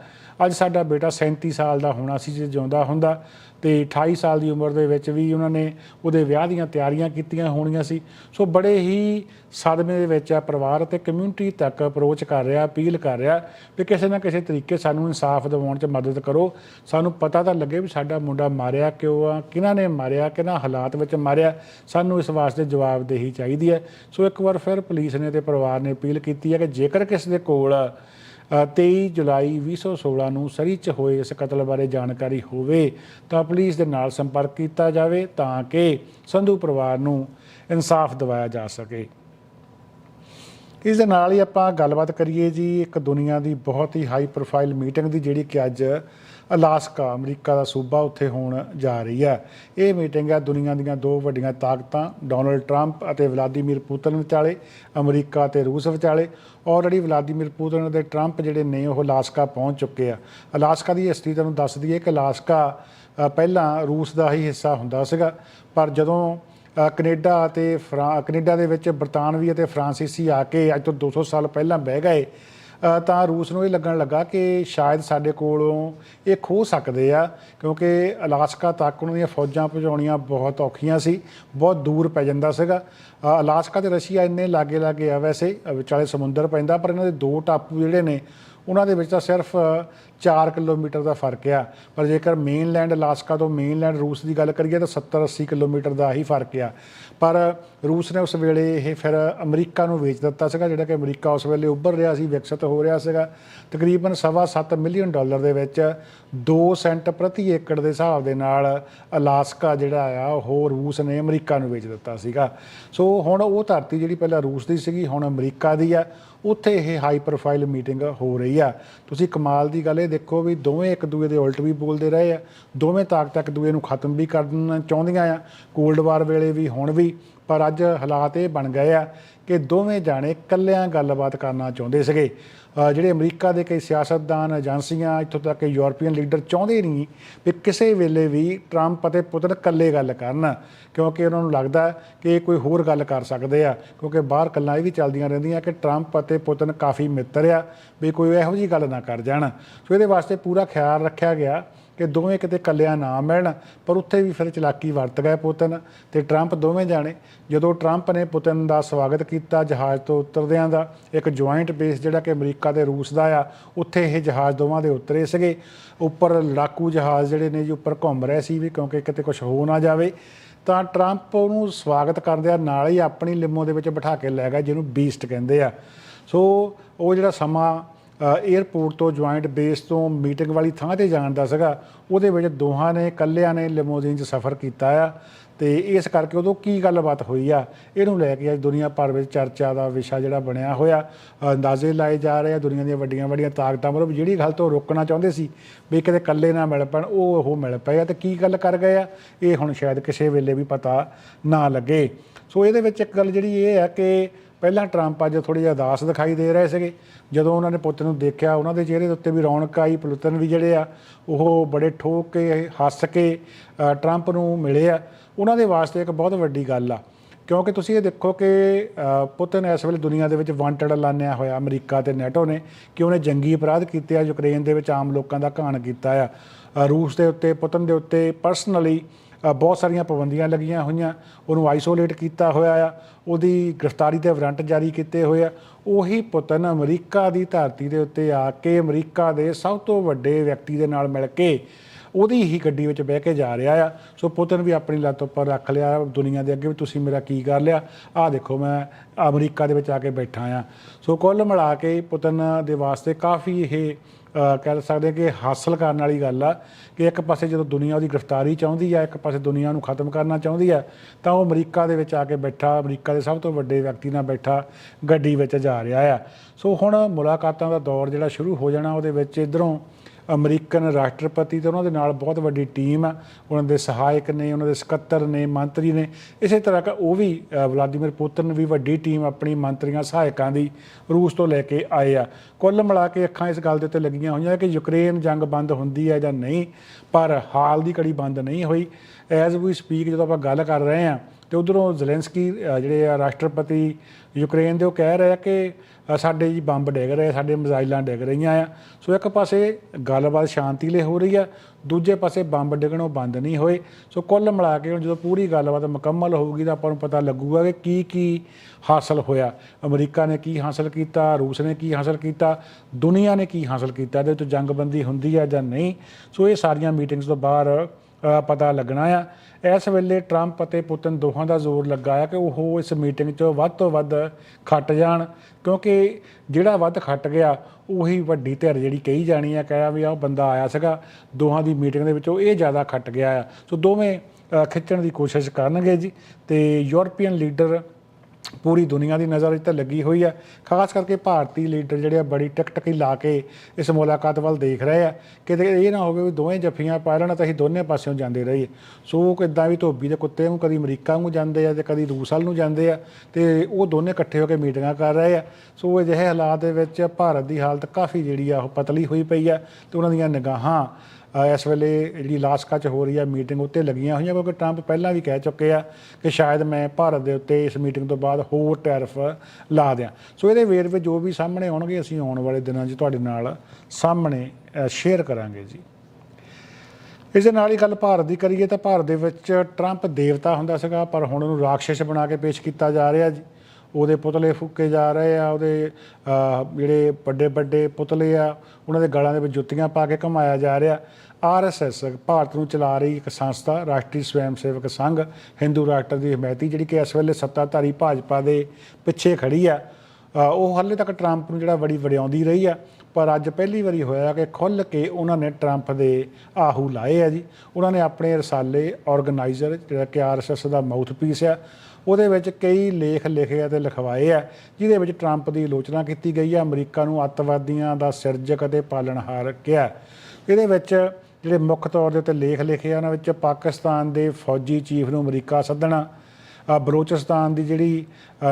ਅੱਜ ਸਾਡਾ ਬੇਟਾ 37 ਸਾਲ ਦਾ ਹੋਣਾ ਸੀ, ਜੇ ਜਿਉਂਦਾ ਹੁੰਦਾ, ਤੇ 28 ਸਾਲ ਦੀ ਉਮਰ ਦੇ ਵਿੱਚ ਵੀ ਉਹਨਾਂ ਨੇ ਉਹਦੇ ਵਿਆਹ ਦੀਆਂ ਤਿਆਰੀਆਂ ਕੀਤੀਆਂ ਹੋਣੀਆਂ ਸੀ। ਸੋ ਬੜੇ ਹੀ ਸਦਮੇ ਦੇ ਵਿੱਚ ਆ ਪਰਿਵਾਰ ਅਤੇ ਕਮਿਊਨਿਟੀ ਤੱਕ ਅਪਰੋਚ ਕਰ ਰਿਹਾ ਅਪੀਲ ਕਰ ਰਿਹਾ ਵੀ ਕਿਸੇ ਨਾ ਕਿਸੇ ਤਰੀਕੇ ਸਾਨੂੰ ਇਨਸਾਫ ਦਿਵਾਉਣ 'ਚ ਮਦਦ ਕਰੋ। ਸਾਨੂੰ ਪਤਾ ਤਾਂ ਲੱਗੇ ਵੀ ਸਾਡਾ ਮੁੰਡਾ ਮਾਰਿਆ ਕਿਉਂ ਆ, ਕਿਹਨਾਂ ਨੇ ਮਾਰਿਆ, ਕਿਹਨਾਂ ਹਾਲਾਤ ਵਿੱਚ ਮਾਰਿਆ, ਸਾਨੂੰ ਇਸ ਵਾਸਤੇ ਜਵਾਬਦੇਹੀ ਚਾਹੀਦੀ ਹੈ। ਸੋ ਇੱਕ ਵਾਰ ਫਿਰ ਪੁਲਿਸ ਨੇ ਤੇ ਪਰਿਵਾਰ ਨੇ ਅਪੀਲ ਕੀਤੀ ਹੈ ਕਿ ਜੇਕਰ ਕਿਸੇ ਦੇ ਕੋਲ 23 ਜੁਲਾਈ 2016 ਨੂੰ ਸਰੀ 'ਚ ਹੋਏ ਇਸ ਕਤਲ ਬਾਰੇ ਜਾਣਕਾਰੀ ਹੋਵੇ ਤਾਂ ਪੁਲਿਸ ਦੇ ਨਾਲ ਸੰਪਰਕ ਕੀਤਾ ਜਾਵੇ ਤਾਂ ਕਿ ਸੰਧੂ ਪਰਿਵਾਰ ਨੂੰ ਇਨਸਾਫ ਦਿਵਾਇਆ ਜਾ ਸਕੇ। ਇਸ ਦੇ ਨਾਲ ਹੀ ਆਪਾਂ ਗੱਲਬਾਤ ਕਰੀਏ ਜੀ, ਇੱਕ ਦੁਨੀਆ ਦੀ ਬਹੁਤ ਹੀ ਹਾਈ ਪ੍ਰੋਫਾਈਲ ਮੀਟਿੰਗ ਦੀ ਜਿਹੜੀ ਕਿ ਅੱਜ ਅਲਾਸਕਾ ਅਮਰੀਕਾ ਦਾ ਸੂਬਾ ਉੱਥੇ ਹੋਣ ਜਾ ਰਹੀ ਹੈ। ਇਹ ਮੀਟਿੰਗ ਹੈ ਦੁਨੀਆ ਦੀਆਂ ਦੋ ਵੱਡੀਆਂ ਤਾਕਤਾਂ ਡੋਨਲਡ ਟਰੰਪ ਅਤੇ ਵਲਾਦੀਮੀਰ ਪੁਤਿਨ ਵਿਚਾਲੇ ਅਮਰੀਕਾ ਤੇ ਰੂਸ ਵਿਚਾਲੇ। ਆਲਰੇਡੀ ਵਲਾਦੀਮੀਰ ਪੁਤਿਨ ਅਤੇ ਟਰੰਪ ਜਿਹੜੇ ਨੇ ਉਹ ਅਲਾਸਕਾ ਪਹੁੰਚ ਚੁੱਕੇ ਆ। ਅਲਾਸਕਾ ਦੀ ਹਿਸਟਰੀ ਤੁਹਾਨੂੰ ਦੱਸ ਦਈਏ ਕਿ ਅਲਾਸਕਾ ਪਹਿਲਾਂ ਰੂਸ ਦਾ ਹੀ ਹਿੱਸਾ ਹੁੰਦਾ ਸੀਗਾ। ਪਰ ਜਦੋਂ ਅ, ਕੈਨੇਡਾ ਅਤੇ ਫਰਾਂ ਕੈਨੇਡਾ ਦੇ ਵਿੱਚ ਬਰਤਾਨਵੀ ਅਤੇ ਫਰਾਂਸੀਸੀ ਆ ਕੇ ਅੱਜ ਤੋਂ 200 ਸਾਲ ਪਹਿਲਾਂ ਬਹਿ ਗਏ ਤਾਂ ਰੂਸ ਨੂੰ ਇਹ ਲੱਗਣ ਲੱਗਾ ਕਿ ਸ਼ਾਇਦ ਸਾਡੇ ਕੋਲੋਂ ਇਹ ਖੋ ਸਕਦੇ ਆ, ਕਿਉਂਕਿ ਅਲਾਸਕਾ ਤੱਕ ਉਹਨਾਂ ਦੀਆਂ ਫੌਜਾਂ ਪਹੁੰਚਾਉਣੀਆਂ ਬਹੁਤ ਔਖੀਆਂ ਸੀ, ਬਹੁਤ ਦੂਰ ਪੈ ਜਾਂਦਾ ਸੀਗਾ। ਅਲਾਸਕਾ ਤੇ ਰਸ਼ੀਆ ਇੰਨੇ ਲਾਗੇ ਲਾਗੇ ਆ ਵੈਸੇ ਵਿਚਾਲੇ ਸਮੁੰਦਰ ਪੈਂਦਾ, ਪਰ ਇਹਨਾਂ ਦੇ ਦੋ ਟਾਪੂ ਜਿਹੜੇ ਨੇ, ਉਹਨਾਂ ਦੇ ਵਿੱਚ ਤਾਂ ਸਿਰਫ 4 ਕਿਲੋਮੀਟਰ ਦਾ ਫ਼ਰਕ ਆ। ਪਰ ਜੇਕਰ ਮੇਨਲੈਂਡ ਅਲਾਸਕਾ ਤੋਂ ਮੇਨਲੈਂਡ ਰੂਸ ਦੀ ਗੱਲ ਕਰੀਏ ਤਾਂ 70 80 ਕਿਲੋਮੀਟਰ ਦਾ ਹੀ ਫ਼ਰਕ ਆ। ਪਰ ਰੂਸ ਨੇ ਉਸ ਵੇਲੇ ਇਹ ਫਿਰ ਅਮਰੀਕਾ ਨੂੰ ਵੇਚ ਦਿੱਤਾ ਸੀਗਾ, ਜਿਹੜਾ ਕਿ ਅਮਰੀਕਾ ਉਸ ਵੇਲੇ ਉੱਭਰ ਰਿਹਾ ਸੀ, ਵਿਕਸਿਤ ਹੋ ਰਿਹਾ ਸੀਗਾ। ਤਕਰੀਬਨ ਸਵਾ ਸੱਤ ਮਿਲੀਅਨ ਡਾਲਰ ਦੇ ਵਿੱਚ 2 ਸੈਂਟ ਪ੍ਰਤੀ ਏਕੜ ਦੇ ਹਿਸਾਬ ਦੇ ਨਾਲ ਅਲਾਸਕਾ ਜਿਹੜਾ ਆ, ਉਹ ਰੂਸ ਨੇ ਅਮਰੀਕਾ ਨੂੰ ਵੇਚ ਦਿੱਤਾ ਸੀਗਾ। ਸੋ ਹੁਣ ਉਹ ਧਰਤੀ ਜਿਹੜੀ ਪਹਿਲਾਂ ਰੂਸ ਦੀ ਸੀਗੀ, ਹੁਣ ਅਮਰੀਕਾ ਦੀ ਆ। ਉੱਥੇ ਇਹ ਹਾਈ ਪ੍ਰੋਫਾਈਲ ਮੀਟਿੰਗ ਹੋ ਰਹੀ ਆ। ਤੁਸੀਂ ਕਮਾਲ ਦੀ ਗੱਲ ਇਹ ਦੇਖੋ ਵੀ ਦੋਵੇਂ ਇੱਕ ਦੂਏ ਦੇ ਉਲਟ ਵੀ ਬੋਲਦੇ ਰਹੇ ਆ। ਦੋਵੇਂ ਤਾਕਤਾਂ ਇੱਕ ਦੂਏ ਨੂੰ ਖਤਮ ਵੀ ਕਰਨਾ ਚਾਹੁੰਦੀਆਂ ਆ। ਕੋਲਡ ਵਾਰ ਵੇਲੇ ਵੀ, ਹੁਣ ਵੀ, ਪਰ ਅੱਜ ਹਾਲਾਤ ਇਹ ਬਣ ਗਏ ਆ ਕਿ ਦੋਵੇਂ ਜਾਣੇ ਇਕੱਲਿਆਂ ਗੱਲਬਾਤ ਕਰਨਾ ਚਾਹੁੰਦੇ ਸੀਗੇ। ਜਿਹੜੇ ਅਮਰੀਕਾ ਦੇ ਕਈ ਸਿਆਸਤਦਾਨ ਏਜੰਸੀਆਂ ਇੱਥੋਂ ਤੱਕ ਕਿ ਯੂਰਪੀਅਨ ਲੀਡਰ ਚਾਹੁੰਦੇ ਨਹੀਂ ਵੀ ਕਿਸੇ ਵੇਲੇ ਵੀ ਟਰੰਪ ਅਤੇ ਪੁਤਨ ਇਕੱਲੇ ਗੱਲ ਕਰਨ, ਕਿਉਂਕਿ ਉਹਨਾਂ ਨੂੰ ਲੱਗਦਾ ਕਿ ਇਹ ਕੋਈ ਹੋਰ ਗੱਲ ਕਰ ਸਕਦੇ ਆ, ਕਿਉਂਕਿ ਬਾਹਰ ਗੱਲਾਂ ਇਹ ਵੀ ਚੱਲਦੀਆਂ ਰਹਿੰਦੀਆਂ ਕਿ ਟਰੰਪ ਅਤੇ ਪੁਤਨ ਕਾਫੀ ਮਿੱਤਰ ਆ, ਵੀ ਕੋਈ ਇਹੋ ਜੀ ਗੱਲ ਨਾ ਕਰ ਜਾਣ। ਸੋ ਇਹਦੇ ਵਾਸਤੇ ਪੂਰਾ ਖਿਆਲ ਰੱਖਿਆ ਗਿਆ ਕਿ ਦੋਵੇਂ ਕਿਤੇ ਕੱਲਿਆਂ ਨਾ ਮਿਲਣ, ਪਰ ਉੱਥੇ ਵੀ ਫਿਰ ਚਲਾਕੀ ਵਰਤ ਗਏ ਪੁਤਨ ਤੇ ਟਰੰਪ ਦੋਵੇਂ ਜਾਣੇ। ਜਦੋਂ ਟਰੰਪ ਨੇ ਪੁਤਨ ਦਾ ਸਵਾਗਤ ਕੀਤਾ ਜਹਾਜ਼ ਤੋਂ ਉਤਰਦਿਆਂ ਦਾ, ਇੱਕ ਜੁਆਇੰਟ ਬੇਸ ਜਿਹੜਾ ਕਿ ਅਮਰੀਕਾ ਤੇ ਰੂਸ ਦਾ ਆ, ਉੱਥੇ ਇਹ ਜਹਾਜ਼ ਦੋਵਾਂ ਦੇ ਉਤਰੇ ਸੀਗੇ। ਉੱਪਰ ਲੜਾਕੂ ਜਹਾਜ਼ ਜਿਹੜੇ ਨੇ ਜੀ, ਉੱਪਰ ਘੁੰਮ ਰਹੇ ਸੀ ਵੀ ਕਿਉਂਕਿ ਕਿਤੇ ਕੁਝ ਹੋ ਨਾ ਜਾਵੇ। ਤਾਂ ਟਰੰਪ ਉਹਨੂੰ ਸਵਾਗਤ ਕਰਦਿਆਂ ਨਾਲ ਹੀ ਆਪਣੀ ਲਿਮੋ ਦੇ ਵਿੱਚ ਬਿਠਾ ਕੇ ਲੈ ਗਿਆ ਜਿਹਨੂੰ ਬੀਸਟ ਕਹਿੰਦੇ ਆ। ਸੋ ਉਹ ਜਿਹੜਾ ਸਮਾਂ 에ਅਰਪੋਰਟ ਤੋਂ ਜੁਆਇੰਟ ਬੇਸ ਤੋਂ ਮੀਟਿੰਗ ਵਾਲੀ ਥਾਂ ਤੇ ਜਾਣ ਦਾ ਸੀਗਾ। ਉਹਦੇ ਵਿੱਚ ਦੋਹਾਂ ਨੇ, ਇਕੱਲਿਆਂ ਨੇ ਲਿਮੋਜ਼ੀਨ 'ਚ ਸਫ਼ਰ ਕੀਤਾ ਆ। ਤੇ ਇਸ ਕਰਕੇ ਉਦੋਂ ਕੀ ਗੱਲਬਾਤ ਹੋਈ ਆ? ਇਹਨੂੰ ਲੈ ਕੇ ਅੱਜ ਦੁਨੀਆ ਭਰ ਵਿੱਚ ਚਰਚਾ ਦਾ ਵਿਸ਼ਾ ਜਿਹੜਾ ਬਣਿਆ ਹੋਇਆ, ਅੰਦਾਜ਼ੇ ਲਾਏ ਜਾ ਰਹੇ ਆ। ਦੁਨੀਆ ਦੀਆਂ ਵੱਡੀਆਂ ਵੱਡੀਆਂ ਤਾਕਤਾਂ ਮਤਲਬ ਜਿਹੜੀ ਗੱਲ ਤੋਂ ਰੋਕਣਾ ਚਾਹੁੰਦੇ ਸੀ ਵੀ ਕਿਤੇ ਇਕੱਲੇ ਨਾ ਮਿਲ ਪੈਣ, ਉਹ ਉਹ ਮਿਲ ਪਏ ਆ ਤੇ ਕੀ ਗੱਲ ਕਰ ਗਏ ਆ? ਇਹ ਹੁਣ ਸ਼ਾਇਦ ਕਿਸੇ ਵੇਲੇ ਵੀ ਪਤਾ ਨਾ ਲੱਗੇ। ਸੋ ਇਹਦੇ ਵਿੱਚ ਇੱਕ ਗੱਲ ਜਿਹੜੀ ਇਹ ਆ ਕਿ ਪਹਿਲਾਂ ਟਰੰਪ ਅੱਜ ਥੋੜੀ ਜਿਹਾ ਉਦਾਸ ਦਿਖਾਈ ਦੇ ਰਹੇ ਸੀਗੇ। ਜਦੋਂ ਉਹਨਾਂ ਨੇ ਪੁੱਤ ਨੂੰ ਦੇਖਿਆ, ਉਹਨਾਂ ਦੇ ਚਿਹਰੇ ਦੇ ਉੱਤੇ ਵੀ ਰੌਣਕ ਆਈ, ਪੁਲਤਨ ਵੀ ਜਿਹੜੇ ਆ, ਉਹ ਬੜੇ ਠੋਕ ਕੇ, ਹੱਸ ਕੇ ਟਰੰਪ ਨੂੰ ਮਿਲੇ ਆ। ਉਹਨਾਂ ਦੇ ਵਾਸਤੇ ਇੱਕ ਬਹੁਤ ਵੱਡੀ ਗੱਲ ਆ। ਕਿਉਂਕਿ ਤੁਸੀਂ ਇਹ ਦੇਖੋ ਕਿ ਪੁਤਨ ਇਸ ਵੇਲੇ ਦੁਨੀਆ ਦੇ ਵਿੱਚ ਵਾਂਟਡ ਐਲਾਨਿਆ ਹੋਇਆ, ਅਮਰੀਕਾ ਤੇ ਨੈਟੋ ਨੇ, ਕਿ ਉਹਨੇ ਜੰਗੀ ਅਪਰਾਧ ਕੀਤੇ ਆ, ਯੂਕਰੇਨ ਦੇ ਵਿੱਚ ਆਮ ਲੋਕਾਂ ਦਾ ਘਾਣ ਕੀਤਾ ਆ। ਰੂਸ ਦੇ ਉੱਤੇ, ਪੁਤਨ ਦੇ ਉੱਤੇ ਪਰਸਨਲੀ ਬਹੁਤ ਸਾਰੀਆਂ ਪਾਬੰਦੀਆਂ ਲੱਗੀਆਂ ਹੋਈਆਂ। ਉਹਨੂੰ ਆਈਸੋਲੇਟ ਕੀਤਾ ਹੋਇਆ ਆ। ਉਹਦੀ ਗ੍ਰਿਫਤਾਰੀ ਦੇ ਵਾਰੰਟ ਜਾਰੀ ਕੀਤੇ ਹੋਏ ਆ। ਉਹੀ ਪੁਤਨ ਅਮਰੀਕਾ ਦੀ ਧਰਤੀ ਦੇ ਉੱਤੇ ਆ ਕੇ ਅਮਰੀਕਾ ਦੇ ਸਭ ਤੋਂ ਵੱਡੇ ਵਿਅਕਤੀ ਦੇ ਨਾਲ ਮਿਲ ਕੇ ਉਹਦੀ ਹੀ ਗੱਡੀ ਵਿੱਚ ਬਹਿ ਕੇ ਜਾ ਰਿਹਾ ਆ। ਸੋ ਪੁਤਨ ਵੀ ਆਪਣੀ ਲੱਤ ਉੱਪਰ ਰੱਖ ਲਿਆ ਦੁਨੀਆ ਦੇ ਅੱਗੇ ਵੀ ਤੁਸੀਂ ਮੇਰਾ ਕੀ ਕਰ ਲਿਆ। ਆਹ ਦੇਖੋ ਮੈਂ ਅਮਰੀਕਾ ਦੇ ਵਿੱਚ ਆ ਕੇ ਬੈਠਾ ਆ। ਸੋ ਕੁੱਲ ਮਿਲਾ ਕੇ ਪੁਤਨ ਦੇ ਵਾਸਤੇ ਕਾਫੀ ਇਹ ਕਹਿ ਸਕਦੇ ਕਿ ਹਾਸਲ ਕਰਨ ਵਾਲੀ ਗੱਲ ਆ ਕਿ ਇੱਕ ਪਾਸੇ ਜਦੋਂ ਦੁਨੀਆ ਉਹਦੀ ਗ੍ਰਿਫਤਾਰੀ ਚਾਹੁੰਦੀ ਆ, ਇੱਕ ਪਾਸੇ ਦੁਨੀਆ ਨੂੰ ਖਤਮ ਕਰਨਾ ਚਾਹੁੰਦੀ ਆ, ਤਾਂ ਉਹ ਅਮਰੀਕਾ ਦੇ ਵਿੱਚ ਆ ਕੇ ਬੈਠਾ, ਅਮਰੀਕਾ ਦੇ ਸਭ ਤੋਂ ਵੱਡੇ ਵਿਅਕਤੀ ਨਾਲ ਬੈਠਾ, ਗੱਡੀ ਵਿੱਚ ਜਾ ਰਿਹਾ ਆ। ਸੋ ਹੁਣ ਮੁਲਾਕਾਤਾਂ ਦਾ ਦੌਰ ਜਿਹੜਾ ਸ਼ੁਰੂ ਹੋ ਜਾਣਾ ਉਹਦੇ ਵਿੱਚ ਇਧਰੋਂ ਅਮਰੀਕਨ ਰਾਸ਼ਟਰਪਤੀ ਤੇ ਉਹਨਾਂ ਦੇ ਨਾਲ ਬਹੁਤ ਵੱਡੀ ਟੀਮ ਆ। ਉਹਨਾਂ ਦੇ ਸਹਾਇਕ ਨੇ, ਉਹਨਾਂ ਦੇ ਸਕੱਤਰ ਨੇ, ਮੰਤਰੀ ਨੇ। ਇਸੇ ਤਰ੍ਹਾਂ ਕਿ ਉਹ ਵੀ ਵਲਾਦੀਮੀਰ ਪੁਤਿਨ ਵੀ ਵੱਡੀ ਟੀਮ ਆਪਣੀ ਮੰਤਰੀਆਂ, ਸਹਾਇਕਾਂ ਦੀ ਰੂਸ ਤੋਂ ਲੈ ਕੇ ਆਏ ਆ। ਕੁੱਲ ਮਿਲਾ ਕੇ ਅੱਖਾਂ ਇਸ ਗੱਲ ਦੇ ਉੱਤੇ ਲੱਗੀਆਂ ਹੋਈਆਂ ਕਿ ਯੂਕਰੇਨ ਜੰਗ ਬੰਦ ਹੁੰਦੀ ਹੈ ਜਾਂ ਨਹੀਂ, ਪਰ ਹਾਲ ਦੀ ਘੜੀ ਬੰਦ ਨਹੀਂ ਹੋਈ। ਐਜ਼ ਵੀ ਸਪੀਕ ਜਦੋਂ ਆਪਾਂ ਗੱਲ ਕਰ ਰਹੇ ਆ ਤੇ ਉਧਰੋਂ ਜ਼ੈਲੈਂਸਕੀ ਜਿਹੜੇ ਆ ਰਾਸ਼ਟਰਪਤੀ ਯੂਕਰੇਨ ਦੇ, ਉਹ ਕਹਿ ਰਹੇ ਆ ਕਿ ਸਾਡੇ ਜੀ ਬੰਬ ਡਿੱਗ ਰਹੇ, ਸਾਡੇ ਮਿਜ਼ਾਈਲਾਂ ਡਿੱਗ ਰਹੀਆਂ ਆ। ਸੋ ਇੱਕ ਪਾਸੇ ਗੱਲਬਾਤ ਸ਼ਾਂਤੀ ਲਈ ਹੋ ਰਹੀ ਆ, ਦੂਜੇ ਪਾਸੇ ਬੰਬ ਡਿੱਗਣੋਂ ਬੰਦ ਨਹੀਂ ਹੋਏ। ਸੋ ਕੁੱਲ ਮਿਲਾ ਕੇ ਹੁਣ ਜਦੋਂ ਪੂਰੀ ਗੱਲਬਾਤ ਮੁਕੰਮਲ ਹੋਊਗੀ ਤਾਂ ਆਪਾਂ ਨੂੰ ਪਤਾ ਲੱਗੂਗਾ ਕਿ ਕੀ ਕੀ ਹਾਸਲ ਹੋਇਆ। ਅਮਰੀਕਾ ਨੇ ਕੀ ਹਾਸਲ ਕੀਤਾ, ਰੂਸ ਨੇ ਕੀ ਹਾਸਲ ਕੀਤਾ, ਦੁਨੀਆ ਨੇ ਕੀ ਹਾਸਲ ਕੀਤਾ, ਇਹਦੇ ਵਿੱਚ ਜੰਗਬੰਦੀ ਹੁੰਦੀ ਆ ਜਾਂ ਨਹੀਂ। ਸੋ ਇਹ ਸਾਰੀਆਂ ਮੀਟਿੰਗਸ ਤੋਂ ਬਾਹਰ ਪਤਾ ਲੱਗਣਾ ਆ। ਇਸ ਵੇਲੇ ਟਰੰਪ ਅਤੇ ਪੁਤਨ ਦੋਹਾਂ ਦਾ ਜ਼ੋਰ ਲੱਗਾ ਆ ਕਿ ਉਹ ਇਸ ਮੀਟਿੰਗ 'ਚ ਵੱਧ ਤੋਂ ਵੱਧ ਖੱਟ ਜਾਣ, ਕਿਉਂਕਿ ਜਿਹੜਾ ਵੱਧ ਖੱਟ ਗਿਆ, ਉਹੀ ਵੱਡੀ ਧਿਰ ਜਿਹੜੀ ਕਹੀ ਜਾਣੀ ਆ ਕਹਿਆ ਵੀ ਆਹ ਬੰਦਾ ਆਇਆ ਸੀਗਾ, ਦੋਹਾਂ ਦੀ ਮੀਟਿੰਗ ਦੇ ਵਿੱਚੋਂ ਇਹ ਜ਼ਿਆਦਾ ਖੱਟ ਗਿਆ ਆ। ਸੋ ਦੋਵੇਂ ਖਿੱਚਣ ਦੀ ਕੋਸ਼ਿਸ਼ ਕਰਨਗੇ ਜੀ, ਤੇ ਯੂਰਪੀਅਨ ਲੀਡਰ ਪੂਰੀ ਦੁਨੀਆ ਦੀ ਨਜ਼ਰ ਇੱਥੇ ਲੱਗੀ ਹੋਈ ਹੈ ਖਾਸ ਕਰਕੇ ਭਾਰਤੀ ਲੀਡਰ ਜਿਹੜੇ ਆ ਬੜੀ ਟਕਟਕੀ ਲਾ ਕੇ ਇਸ ਮੁਲਾਕਾਤ ਵੱਲ ਦੇਖ ਰਹੇ ਆ। ਕਿਤੇ ਇਹ ਨਾ ਹੋਵੇ ਵੀ ਦੋਵੇਂ ਜੱਫੀਆਂ ਪਾ ਲੈਣ ਤਾਂ ਅਸੀਂ ਦੋਨੇ ਪਾਸਿਓਂ ਜਾਂਦੇ ਰਹੀਏ। ਸੋ ਕਿਦਾਂ ਵੀ ਧੋਬੀ ਦੇ ਕੁੱਤੇ ਨੂੰ ਕਦੀ ਅਮਰੀਕਾ ਨੂੰ ਜਾਂਦੇ ਆ ਤੇ ਕਦੀ ਰੂਸ ਵੱਲ ਨੂੰ ਜਾਂਦੇ ਆ ਤੇ ਉਹ ਦੋਨੇ ਇਕੱਠੇ ਹੋ ਕੇ ਮੀਟਿੰਗਾਂ ਕਰ ਰਹੇ ਆ। ਸੋ ਅਜਿਹੇ ਹਾਲਾਤ ਦੇ ਵਿੱਚ ਭਾਰਤ ਦੀ ਹਾਲਤ ਕਾਫੀ ਜਿਹੜੀ ਆ ਉਹ ਪਤਲੀ ਹੋਈ ਪਈ ਆ ਤੇ ਉਹਨਾਂ ਦੀਆਂ ਨਿਗਾਹਾਂ ਇਸ ਵੇਲੇ ਜਿਹੜੀ ਲਾਸਕਾ ਚ ਹੋ ਰਹੀ ਹੈ ਮੀਟਿੰਗ ਉੱਤੇ ਲੱਗੀਆਂ ਹੋਈਆਂ, ਕਿਉਂਕਿ ਟਰੰਪ ਪਹਿਲਾਂ ਵੀ ਕਹਿ ਚੁੱਕੇ ਆ ਕਿ ਸ਼ਾਇਦ ਮੈਂ ਭਾਰਤ ਦੇ ਉੱਤੇ ਇਸ ਮੀਟਿੰਗ ਤੋਂ ਬਾਅਦ ਹੋਰ ਟੈਰਿਫ ਲਾ ਦਿਆਂ। ਸੋ ਇਹਦੇ ਵੇਰਵੇ ਜੋ ਵੀ ਸਾਹਮਣੇ ਆਉਣਗੇ, ਅਸੀਂ ਆਉਣ ਵਾਲੇ ਦਿਨਾਂ 'ਚ ਤੁਹਾਡੇ ਨਾਲ ਸਾਹਮਣੇ ਸ਼ੇਅਰ ਕਰਾਂਗੇ ਜੀ। ਇਸ ਦੇ ਨਾਲ ਹੀ ਗੱਲ ਭਾਰਤ ਦੀ ਕਰੀਏ ਤਾਂ ਭਾਰਤ ਦੇ ਵਿੱਚ ਟਰੰਪ ਦੇਵਤਾ ਹੁੰਦਾ ਸੀਗਾ, ਪਰ ਹੁਣ ਉਹਨੂੰ ਰਾਖਸ਼ ਬਣਾ ਕੇ ਪੇਸ਼ ਕੀਤਾ ਜਾ ਰਿਹਾ ਜੀ। ਉਹਦੇ ਪੁਤਲੇ ਫੂਕੇ ਜਾ ਰਹੇ ਆ, ਉਹਦੇ ਜਿਹੜੇ ਵੱਡੇ ਵੱਡੇ ਪੁਤਲੇ ਆ, ਉਹਨਾਂ ਦੇ ਗਲਾਂ ਦੇ ਵਿੱਚ ਜੁੱਤੀਆਂ ਪਾ ਕੇ ਘਮਾਇਆ ਜਾ ਰਿਹਾ। ਆਰਐਸਐਸ ਭਾਰਤ ਨੂੰ ਚਲਾ ਰਹੀ ਇੱਕ ਸੰਸਥਾ, ਰਾਸ਼ਟਰੀ ਸਵੈਮ ਸੇਵਕ ਸੰਘ, ਹਿੰਦੂ ਰਾਸ਼ਟਰ ਦੀ ਹਮਾਇਤੀ, ਜਿਹੜੀ ਕਿ ਇਸ ਵੇਲੇ ਸੱਤਾਧਾਰੀ ਭਾਜਪਾ ਦੇ ਪਿੱਛੇ ਖੜੀ ਆ। ਉਹ ਹਾਲੇ ਤੱਕ ਟਰੰਪ ਨੂੰ ਜਿਹੜਾ ਬੜੀ ਵਡਿਆਉਂਦੀ ਰਹੀ ਆ ਪਰ ਅੱਜ ਪਹਿਲੀ ਵਾਰੀ ਹੋਇਆ ਕਿ ਖੁੱਲ ਕੇ ਉਹਨਾਂ ਨੇ ਟਰੰਪ ਦੇ ਆਹੂ ਲਾਏ ਆ ਜੀ। ਉਹਨਾਂ ਨੇ ਆਪਣੇ ਰਸਾਲੇ ਆਰਗੇਨਾਈਜ਼ਰ ਜਿਹੜਾ ਕਿ ਆਰਐਸਐਸ ਦਾ ਮਾਊਥਪੀਸ ਆ, ਉਹਦੇ ਵਿੱਚ ਕਈ ਲੇਖ ਲਿਖੇ ਆ ਤੇ ਲਿਖਵਾਏ ਆ, ਜਿਹਦੇ ਵਿੱਚ ਟਰੰਪ ਦੀ ਆਲੋਚਨਾ ਕੀਤੀ ਗਈ ਆ, ਅਮਰੀਕਾ ਨੂੰ ਅੱਤਵਾਦੀਆਂ ਦਾ ਸਿਰਜਕ ਅਤੇ ਪਾਲਣਹਾਰ ਕਿਹਾ। ਇਹਦੇ ਵਿੱਚ ਜਿਹੜੇ ਮੁੱਖ ਤੌਰ ਦੇ ਉੱਤੇ ਲੇਖ ਲਿਖੇ ਆ, ਉਹਨਾਂ ਵਿੱਚ ਪਾਕਿਸਤਾਨ ਦੇ ਫੌਜੀ ਚੀਫ ਨੂੰ ਅਮਰੀਕਾ ਸੱਦਣਾ ਬਲੋਚਿਸਤਾਨ ਦੀ ਜਿਹੜੀ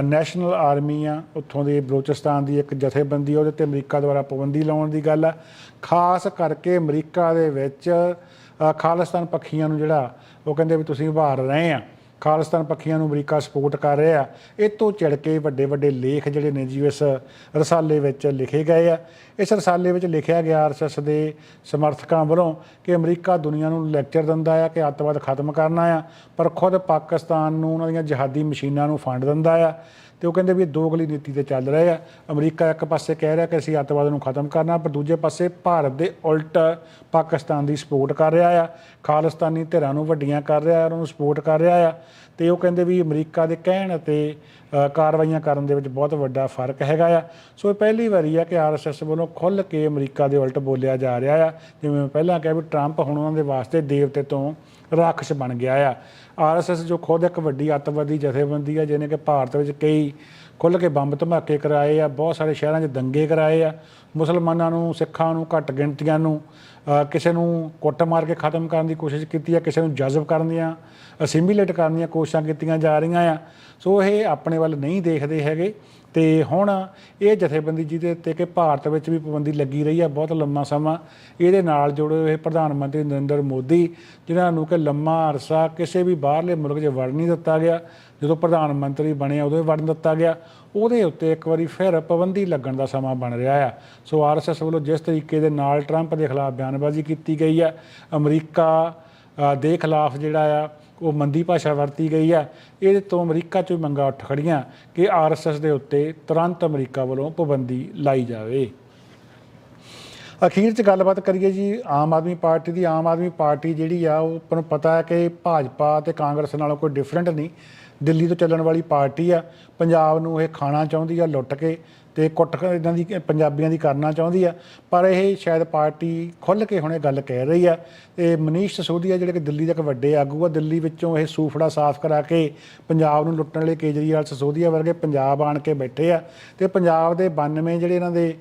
ਨੈਸ਼ਨਲ ਆਰਮੀ ਆ ਉੱਥੋਂ ਦੇ ਬਲੋਚਿਸਤਾਨ ਦੀ ਇੱਕ ਜਥੇਬੰਦੀ ਆ, ਉਹਦੇ ਤੇ ਅਮਰੀਕਾ ਦੁਆਰਾ ਪਾਬੰਦੀ ਲਾਉਣ ਦੀ ਗੱਲ ਆ। ਖਾਸ ਕਰਕੇ ਅਮਰੀਕਾ ਦੇ ਵਿੱਚ ਖਾਲਿਸਤਾਨ ਪੱਖੀਆਂ ਨੂੰ ਜਿਹੜਾ ਉਹ ਕਹਿੰਦੇ ਵੀ ਤੁਸੀਂ ਉਭਾਰ ਰਹੇ ਆ। ਖਾਲਿਸਤਾਨ ਪੱਖੀਆਂ ਨੂੰ ਅਮਰੀਕਾ ਸਪੋਰਟ ਕਰ ਰਿਹਾ ਇਹ ਤੋਂ ਚਿੜ ਕੇ ਵੱਡੇ ਵੱਡੇ ਲੇਖ ਜਿਹੜੇ ਨੇ ਜੀ, ਇਸ ਰਸਾਲੇ ਵਿੱਚ ਲਿਖੇ ਗਏ ਆ। ਇਸ ਰਸਾਲੇ ਵਿੱਚ ਲਿਖਿਆ ਗਿਆ ਆਰਐਸਐਸ ਦੇ ਸਮਰਥਕਾਂ ਵੱਲੋਂ ਕਿ ਅਮਰੀਕਾ ਦੁਨੀਆ ਨੂੰ ਲੈਕਚਰ ਦਿੰਦਾ ਆ ਕਿ ਅੱਤਵਾਦ ਖਤਮ ਕਰਨਾ ਆ, ਪਰ ਖੁਦ ਪਾਕਿਸਤਾਨ ਨੂੰ ਉਹਨਾਂ ਦੀਆਂ ਜਹਾਦੀ ਮਸ਼ੀਨਾਂ ਨੂੰ ਫੰਡ ਦਿੰਦਾ ਆ। ਤੇ ਉਹ ਕਹਿੰਦੇ ਵੀ ਇਹ ਦੋਗਲੀ ਨੀਤੀ ਤੇ ਚੱਲ ਰਹੇ ਆ। ਅਮਰੀਕਾ ਇੱਕ ਪਾਸੇ ਕਹਿ ਰਿਹਾ ਕਿ ਅਸੀਂ ਅੱਤਵਾਦ ਨੂੰ ਖਤਮ ਕਰਨਾ, ਪਰ ਦੂਜੇ ਪਾਸੇ ਭਾਰਤ ਦੇ ਉਲਟ ਪਾਕਿਸਤਾਨ ਦੀ ਸਪੋਰਟ ਕਰ ਰਿਹਾ ਆ। ਖਾਲਿਸਤਾਨੀ ਧਿਰਾਂ ਨੂੰ ਵੱਡੀਆਂ ਕਰ ਰਿਹਾ ਉਹਨਾਂ ਨੂੰ ਸਪੋਰਟ ਕਰ ਰਿਹਾ ਆ। ਤੇ ਉਹ ਕਹਿੰਦੇ ਵੀ ਅਮਰੀਕਾ ਦੇ ਕਹਿਣ ਅਤੇ ਕਾਰਵਾਈਆਂ ਕਰਨ ਦੇ ਵਿੱਚ ਬਹੁਤ ਵੱਡਾ ਫ਼ਰਕ ਹੈਗਾ ਆ। ਸੋ ਇਹ ਪਹਿਲੀ ਵਾਰੀ ਆ ਕਿ ਆਰਐਸਐਸ ਵੱਲੋਂ ਖੁੱਲ ਕੇ ਅਮਰੀਕਾ ਦੇ ਉਲਟ ਬੋਲਿਆ ਜਾ ਰਿਹਾ ਆ। ਜਿਵੇਂ ਮੈਂ ਪਹਿਲਾਂ ਕਿਹਾ ਵੀ ਟਰੰਪ ਹੁਣ ਉਹਨਾਂ ਦੇ ਵਾਸਤੇ ਦੇਵਤੇ ਤੋਂ ਰਾਖਸ਼ ਬਣ ਗਿਆ ਆ। ਆਰਐਸਐਸ ਜੋ ਖੁਦ ਇੱਕ ਵੱਡੀ ਅੱਤਵਾਦੀ ਜਥੇਬੰਦੀ ਆ, ਜਿਹਨੇ ਕਿ ਭਾਰਤ ਵਿੱਚ ਕਈ ਖੁੱਲ ਕੇ ਬੰਬ ਧਮਾਕੇ ਕਰਾਏ ਆ, ਬਹੁਤ ਸਾਰੇ ਸ਼ਹਿਰਾਂ 'ਚ ਦੰਗੇ ਕਰਾਏ ਆ। ਮੁਸਲਮਾਨਾਂ ਨੂੰ, ਸਿੱਖਾਂ ਨੂੰ, ਘੱਟ ਗਿਣਤੀਆਂ ਨੂੰ ਕਿਸੇ ਨੂੰ ਕੁੱਟ ਮਾਰ ਕੇ ਖਤਮ ਕਰਨ ਦੀ ਕੋਸ਼ਿਸ਼ ਕੀਤੀ ਆ, ਕਿਸੇ ਨੂੰ ਜਜ਼ਬ ਕਰਨ ਦੀਆਂ, ਅਸਿਮੀਲੇਟ ਕਰਨ ਦੀਆਂ ਕੋਸ਼ਿਸ਼ਾਂ ਕੀਤੀਆਂ ਜਾ ਰਹੀਆਂ ਆ। ਸੋ ਇਹ ਆਪਣੇ ਵੱਲ ਨਹੀਂ ਦੇਖਦੇ ਹੈਗੇ। ਤੇ ਹੁਣ ਇਹ ਜਥੇਬੰਦੀ ਜਿਹਦੇ ਉੱਤੇ ਕਿ ਭਾਰਤ ਵਿੱਚ ਵੀ ਪਾਬੰਦੀ ਲੱਗੀ ਰਹੀ ਆ ਬਹੁਤ ਲੰਮਾ ਸਮਾਂ, ਇਹਦੇ ਨਾਲ ਜੁੜੇ ਹੋਏ ਪ੍ਰਧਾਨ ਮੰਤਰੀ ਨਰਿੰਦਰ ਮੋਦੀ, ਜਿਨ੍ਹਾਂ ਨੂੰ ਕਿ ਲੰਮਾ ਅਰਸਾ ਕਿਸੇ ਵੀ ਬਾਹਰਲੇ ਮੁਲਕ 'ਚ ਵੜ ਨਹੀਂ ਦਿੱਤਾ ਗਿਆ। ਜਦੋਂ ਪ੍ਰਧਾਨ ਮੰਤਰੀ ਬਣੇ ਉਦੋਂ ਹੀ ਵੜਨ ਦਿੱਤਾ ਗਿਆ। ਉਹਦੇ ਉੱਤੇ ਇੱਕ ਵਾਰੀ ਫਿਰ ਪਾਬੰਦੀ ਲੱਗਣ ਦਾ ਸਮਾਂ ਬਣ ਰਿਹਾ ਆ। ਸੋ ਆਰਐਸਐਸ ਵੱਲੋਂ ਜਿਸ ਤਰੀਕੇ ਦੇ ਨਾਲ ਟਰੰਪ ਦੇ ਖਿਲਾਫ ਬਿਆਨਬਾਜ਼ੀ ਕੀਤੀ ਗਈ ਆ, ਅਮਰੀਕਾ ਦੇ ਖਿਲਾਫ ਜਿਹੜਾ ਆ ਉਹ ਮੰਦੀ ਭਾਸ਼ਾ ਵਰਤੀ ਗਈ ਆ, ਇਹਦੇ ਤੋਂ ਅਮਰੀਕਾ 'ਚ ਵੀ ਮੰਗਾਂ ਉੱਠ ਖੜੀਆਂ ਕਿ ਆਰਐਸਐਸ ਦੇ ਉੱਤੇ ਤੁਰੰਤ ਅਮਰੀਕਾ ਵੱਲੋਂ ਪਾਬੰਦੀ ਲਾਈ ਜਾਵੇ। ਅਖੀਰ 'ਚ ਗੱਲਬਾਤ ਕਰੀਏ ਜੀ, ਆਮ ਆਦਮੀ ਪਾਰਟੀ ਦੀ। ਆਮ ਆਦਮੀ ਪਾਰਟੀ ਜਿਹੜੀ ਆ, ਉਹ ਆਪਾਂ ਨੂੰ ਪਤਾ ਹੈ ਕਿ ਭਾਜਪਾ ਤੇ ਕਾਂਗਰਸ ਨਾਲੋਂ ਕੋਈ ਡਿਫਰੈਂਟ ਨਹੀਂ। ਦਿੱਲੀ ਤੋਂ ਚੱਲਣ ਵਾਲੀ ਪਾਰਟੀ ਆ, ਪੰਜਾਬ ਨੂੰ ਇਹ ਖਾਣਾ ਚਾਹੁੰਦੀ ਆ, ਲੁੱਟ ਕੇ। ਤੇ ਕੁੱਟ ਇਦਾਂ ਦੀ ਪੰਜਾਬੀਆਂ ਦੀ ਕਰਨਾ ਚਾਹੁੰਦੀ ਆ, ਪਰ ਇਹ ਸ਼ਾਇਦ ਪਾਰਟੀ ਖੁੱਲ ਕੇ ਹੁਣ ਇਹ ਗੱਲ ਕਹਿ ਰਹੀ ਆ। ਤੇ ਮਨੀਸ਼ ਸਸੋਦੀਆ ਜਿਹੜੇ ਕਿ ਦਿੱਲੀ ਦੇ ਇੱਕ ਵੱਡੇ ਆਗੂ ਆ, ਦਿੱਲੀ ਵਿੱਚੋਂ ਇਹ ਸੂਫੜਾ ਸਾਫ਼ ਕਰਾ ਕੇ ਪੰਜਾਬ ਨੂੰ ਲੁੱਟਣ ਲਈ ਕੇਜਰੀਵਾਲ ਸਸੋਦੀਆ ਵਰਗੇ ਪੰਜਾਬ ਆਣ ਕੇ ਬੈਠੇ ਆ। ਤੇ ਪੰਜਾਬ ਦੇ 92 ਜਿਹੜੇ ਇਹਨਾਂ ਦੇ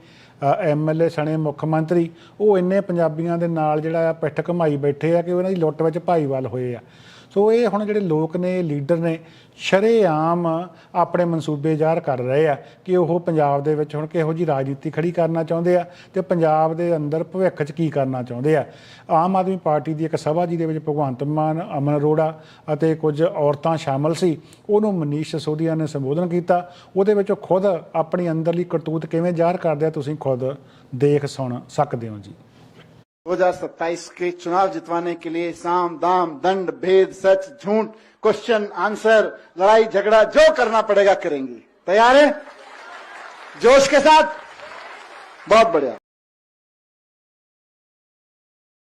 ਐਮਐਲਏ ਸਣੇ ਮੁੱਖ ਮੰਤਰੀ, ਉਹ ਇੰਨੇ ਪੰਜਾਬੀਆਂ ਦੇ ਨਾਲ ਜਿਹੜਾ ਆ ਪਿੱਠ ਘਮਾਈ ਬੈਠੇ ਆ ਕਿ ਉਹਨਾਂ ਦੀ ਲੁੱਟ ਵਿੱਚ ਭਾਈਵਾਲ ਹੋਏ ਆ। ਸੋ ਇਹ ਹੁਣ ਜਿਹੜੇ ਲੋਕ ਨੇ, ਲੀਡਰ ਨੇ, ਸ਼ਰੇਆਮ ਆਪਣੇ ਮਨਸੂਬੇ ਜ਼ਾਹਰ ਕਰ ਰਹੇ ਆ ਕਿ ਉਹ ਪੰਜਾਬ ਦੇ ਵਿੱਚ ਹੁਣ ਕਿਹੋ ਜੀ ਰਾਜਨੀਤੀ ਖੜੀ ਕਰਨਾ ਚਾਹੁੰਦੇ ਆ ਤੇ ਪੰਜਾਬ ਦੇ ਅੰਦਰ ਭਵਿੱਖ 'ਚ ਕੀ ਕਰਨਾ ਚਾਹੁੰਦੇ ਆ। ਆਮ ਆਦਮੀ ਪਾਰਟੀ ਦੀ ਇੱਕ ਸਭਾ ਜੀ ਦੇ ਵਿੱਚ ਭਗਵੰਤ ਮਾਨ, ਅਮਨ ਅਰੋੜਾ ਅਤੇ ਕੁਝ ਔਰਤਾਂ ਸ਼ਾਮਲ ਸੀ, ਉਹਨੂੰ ਮਨੀਸ਼ ਸਿਸੋਦੀਆ ਨੇ ਸੰਬੋਧਨ ਕੀਤਾ। ਉਹਦੇ ਵਿੱਚ ਉਹ ਖੁਦ ਆਪਣੀ ਅੰਦਰਲੀ ਕਰਤੂਤ ਕਿਵੇਂ ਜ਼ਾਹਰ ਕਰਦੇ ਆ, ਤੁਸੀਂ ਖੁਦ ਦੇਖ ਸੁਣ ਸਕਦੇ ਹੋ ਜੀ। 2027 के चुनाव जितवाने के लिए साम, दाम, दंड, भेद, सच, झूठ क्वेश्चन आंसर लड़ाई, झगड़ा, जो करना पड़ेगा करेंगे। तैयार है? जोश के साथ। बहुत बढ़िया।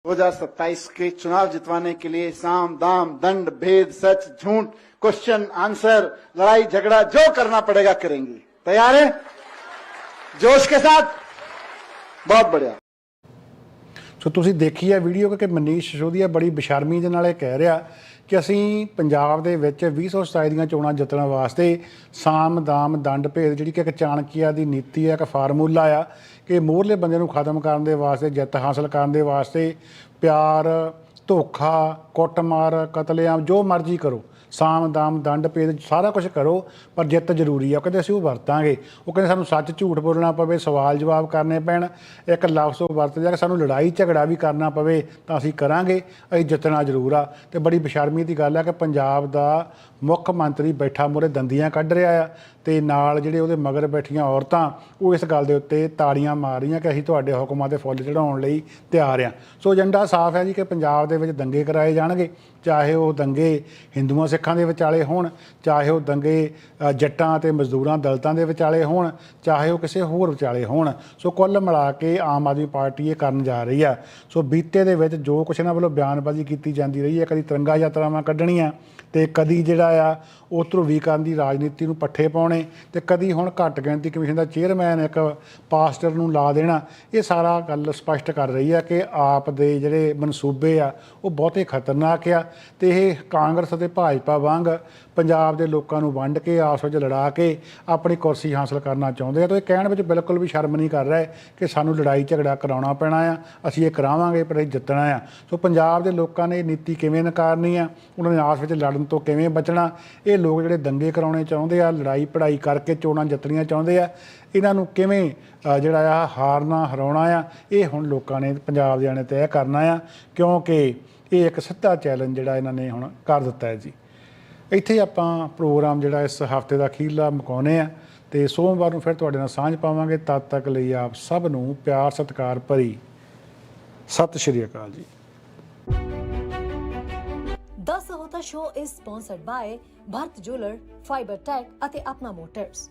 2027 के चुनाव जितवाने के लिए साम, दाम, दंड, भेद, सच, झूठ क्वेश्चन आंसर लड़ाई, झगड़ा, जो करना पड़ेगा करेंगे। तैयार है? जोश के साथ। बहुत बढ़िया। ਸੋ ਤੁਸੀਂ ਦੇਖੀ ਹੈ ਵੀਡੀਓ ਕਿ ਮਨੀਸ਼ ਸਿਸੋਦੀਆ ਬੜੀ ਬੇਸ਼ਰਮੀ ਦੇ ਨਾਲ ਇਹ ਕਹਿ ਰਿਹਾ ਕਿ ਅਸੀਂ ਪੰਜਾਬ ਦੇ ਵਿੱਚ 2027 ਦੀਆਂ ਚੋਣਾਂ ਜਿੱਤਣ ਵਾਸਤੇ ਸਾਮ, ਦਾਮ, ਦੰਡ, ਭੇਦ ਜਿਹੜੀ ਕਿ ਇੱਕ ਚਾਣਕੀਆ ਦੀ ਨੀਤੀ ਹੈ ਇੱਕ ਫਾਰਮੂਲਾ ਆ ਕਿ ਮੋਹਰਲੇ ਬੰਦੇ ਨੂੰ ਖਤਮ ਕਰਨ ਦੇ ਵਾਸਤੇ, ਜਿੱਤ ਹਾਸਲ ਕਰਨ ਦੇ ਵਾਸਤੇ ਪਿਆਰ, ਧੋਖਾ, ਕੁੱਟਮਾਰ, ਕਤਲੇਆਮ ਜੋ ਮਰਜ਼ੀ ਕਰੋ। ਸਾਮ, ਦਾਮ, ਦੰਡ, ਭੇਦ, ਸਾਰਾ ਕੁਝ ਕਰੋ, ਪਰ ਜਿੱਤ ਜ਼ਰੂਰੀ ਆ। ਉਹ ਕਹਿੰਦੇ, ਅਸੀਂ ਉਹ ਵਰਤਾਂਗੇ। ਉਹ ਕਹਿੰਦੇ, ਸਾਨੂੰ ਸੱਚ ਝੂਠ ਬੋਲਣਾ ਪਵੇ, ਸਵਾਲ ਜਵਾਬ ਕਰਨੇ ਪੈਣ, ਇੱਕ ਲਫ਼ਜ਼ ਉਹ ਵਰਤ ਜਾ ਕੇ ਸਾਨੂੰ ਲੜਾਈ, ਝਗੜਾ ਵੀ ਕਰਨਾ ਪਵੇ, ਤਾਂ ਅਸੀਂ ਕਰਾਂਗੇ, ਅਸੀਂ ਜਿੱਤਣਾ ਜ਼ਰੂਰ ਆ। ਤੇ ਬੜੀ ਬੇਸ਼ਰਮੀ ਦੀ ਗੱਲ ਆ ਕਿ ਪੰਜਾਬ ਦਾ ਮੁੱਖ ਮੰਤਰੀ ਬੈਠਾ ਮੂਹਰੇ ਦੰਦੀਆਂ ਕੱਢ ਰਿਹਾ ਆ ਤੇ ਨਾਲ ਜਿਹੜੇ ਉਹਦੇ ਮਗਰ ਬੈਠੀਆਂ ਔਰਤਾਂ, ਉਹ ਇਸ ਗੱਲ ਦੇ ਉੱਤੇ ਤਾੜੀਆਂ ਮਾਰ ਰਹੀਆਂ ਕਿ ਅਸੀਂ ਤੁਹਾਡੇ ਹੁਕਮਾਂ ਤੇ ਫੁੱਲ ਚੜਾਉਣ ਲਈ ਤਿਆਰ ਆ। ਸੋ ਏਜੰਡਾ ਸਾਫ਼ ਹੈ ਜੀ ਕਿ ਪੰਜਾਬ ਦੇ ਵਿੱਚ ਦੰਗੇ ਕਰਾਏ ਜਾਣਗੇ, ਚਾਹੇ ਉਹ ਦੰਗੇ ਹਿੰਦੂਆਂ ਸਿੱਖਾਂ ਦੇ ਵਿਚਾਲੇ ਹੋਣ, ਚਾਹੇ ਉਹ ਦੰਗੇ ਜੱਟਾਂ ਤੇ ਮਜ਼ਦੂਰਾਂ ਦਲਤਾਂ ਦੇ ਵਿਚਾਲੇ ਹੋਣ, ਚਾਹੇ ਉਹ ਕਿਸੇ ਹੋਰ ਵਿਚਾਲੇ ਹੋਣ। ਸੋ ਕੁੱਲ ਮਿਲਾ ਕੇ ਆਮ ਆਦਮੀ ਪਾਰਟੀ ਇਹ ਕਰਨ ਜਾ ਰਹੀ ਆ। ਸੋ ਬੀਤੇ ਦੇ ਵਿੱਚ ਜੋ ਕੁਛ ਇਹਨਾਂ ਵੱਲੋਂ ਬਿਆਨਬਾਜ਼ੀ ਕੀਤੀ ਜਾਂਦੀ ਰਹੀ ਹੈ ਕਦੀ ਤਿਰੰਗਾ ਯਾਤਰਾਵਾਂ ਕੱਢਣੀਆਂ। ਤੇ ਕਦੀ ਜਿਹੜਾ ਆ ਉਹ ਧਰੂਵੀਕਰਨ ਦੀ ਰਾਜਨੀਤੀ ਨੂੰ ਪੱਠੇ ਪਾਉਣੇ ਤੇ ਕਦੀ ਹੁਣ ਘੱਟ ਗਿਣਤੀ ਕਮਿਸ਼ਨ ਦਾ ਚੇਅਰਮੈਨ ਇੱਕ ਪਾਸਟਰ ਨੂੰ ਲਾ ਦੇਣਾ, ਇਹ ਸਾਰਾ ਗੱਲ ਸਪਸ਼ਟ ਕਰ ਰਹੀ ਹੈ ਕਿ ਆਪ ਦੇ ਜਿਹੜੇ ਮਨਸੂਬੇ ਆ, ਉਹ ਬਹੁਤੇ ਖਤਰਨਾਕ ਆ ਤੇ ਇਹ ਕਾਂਗਰਸ ਅਤੇ ਭਾਜਪਾ ਵਾਂਗ ਪੰਜਾਬ ਦੇ ਲੋਕਾਂ ਨੂੰ ਵੰਡ ਕੇ, ਆਪਸ ਵਿੱਚ ਲੜਾ ਕੇ ਆਪਣੀ ਕੁਰਸੀ ਹਾਸਲ ਕਰਨਾ ਚਾਹੁੰਦੇ ਆ। ਤਾਂ ਇਹ ਕਹਿਣ ਵਿੱਚ ਬਿਲਕੁਲ ਵੀ ਸ਼ਰਮ ਨਹੀਂ ਕਰ ਰਿਹਾ ਕਿ ਸਾਨੂੰ ਲੜਾਈ ਝਗੜਾ ਕਰਾਉਣਾ ਪੈਣਾ ਆ, ਅਸੀਂ ਇਹ ਕਰਾਵਾਂਗੇ ਪਰ ਇਹ ਜਿੱਤਣਾ ਆ। ਸੋ ਪੰਜਾਬ ਦੇ ਲੋਕਾਂ ਨੇ ਨੀਤੀ ਕਿਵੇਂ ਨਕਾਰਨੀ ਆ, ਉਹਨਾਂ ਨੇ ਆਪਸ ਵਿੱਚ ਲੜਨ ਤੋਂ ਕਿਵੇਂ ਬਚਣਾ, ਇਹ ਲੋਕ ਜਿਹੜੇ ਦੰਗੇ ਕਰਾਉਣੇ ਚਾਹੁੰਦੇ ਆ, ਲੜਾਈ ਪੜਾਈ ਕਰਕੇ ਚੋਣਾਂ ਜਿੱਤਣੀਆਂ ਚਾਹੁੰਦੇ ਆ, ਇਹਨਾਂ ਨੂੰ ਕਿਵੇਂ ਜਿਹੜਾ ਆ, ਹਾਰਨਾ, ਹਰਾਉਣਾ ਆ, ਇਹ ਹੁਣ ਲੋਕਾਂ ਨੇ ਪੰਜਾਬ ਦੇ ਨੇ ਤੈਅ ਕਰਨਾ ਆ, ਕਿਉਂਕਿ ਇਹ ਇੱਕ ਸਿੱਧਾ ਚੈਲੰਜ ਜਿਹੜਾ ਇਹਨਾਂ ਨੇ ਹੁਣ ਕਰ ਦਿੱਤਾ ਹੈ ਜੀ। ਇੱਥੇ ਆਪਾਂ ਪ੍ਰੋਗਰਾਮ ਜਿਹੜਾ ਇਸ ਹਫ਼ਤੇ ਦਾ ਅਖੀਰਲਾ ਮੁਕਾਉਨੇ ਆ, ਤੇ ਸੋਮਵਾਰ ਨੂੰ ਫਿਰ ਤੁਹਾਡੇ ਨਾਲ ਸਾਂਝ ਪਾਵਾਂਗੇ। ਤਦ ਤੱਕ ਲਈ ਆਪ ਸਭ ਨੂੰ ਪਿਆਰ, ਸਤਿਕਾਰ ਭਰੀ। ਸਤਿ ਸ਼੍ਰੀ ਅਕਾਲ ਜੀ। The Sahota show is sponsored by Bharat jeweller fibre tech ਅਤੇ ਆਪਣਾ ਮੋਟਰਸ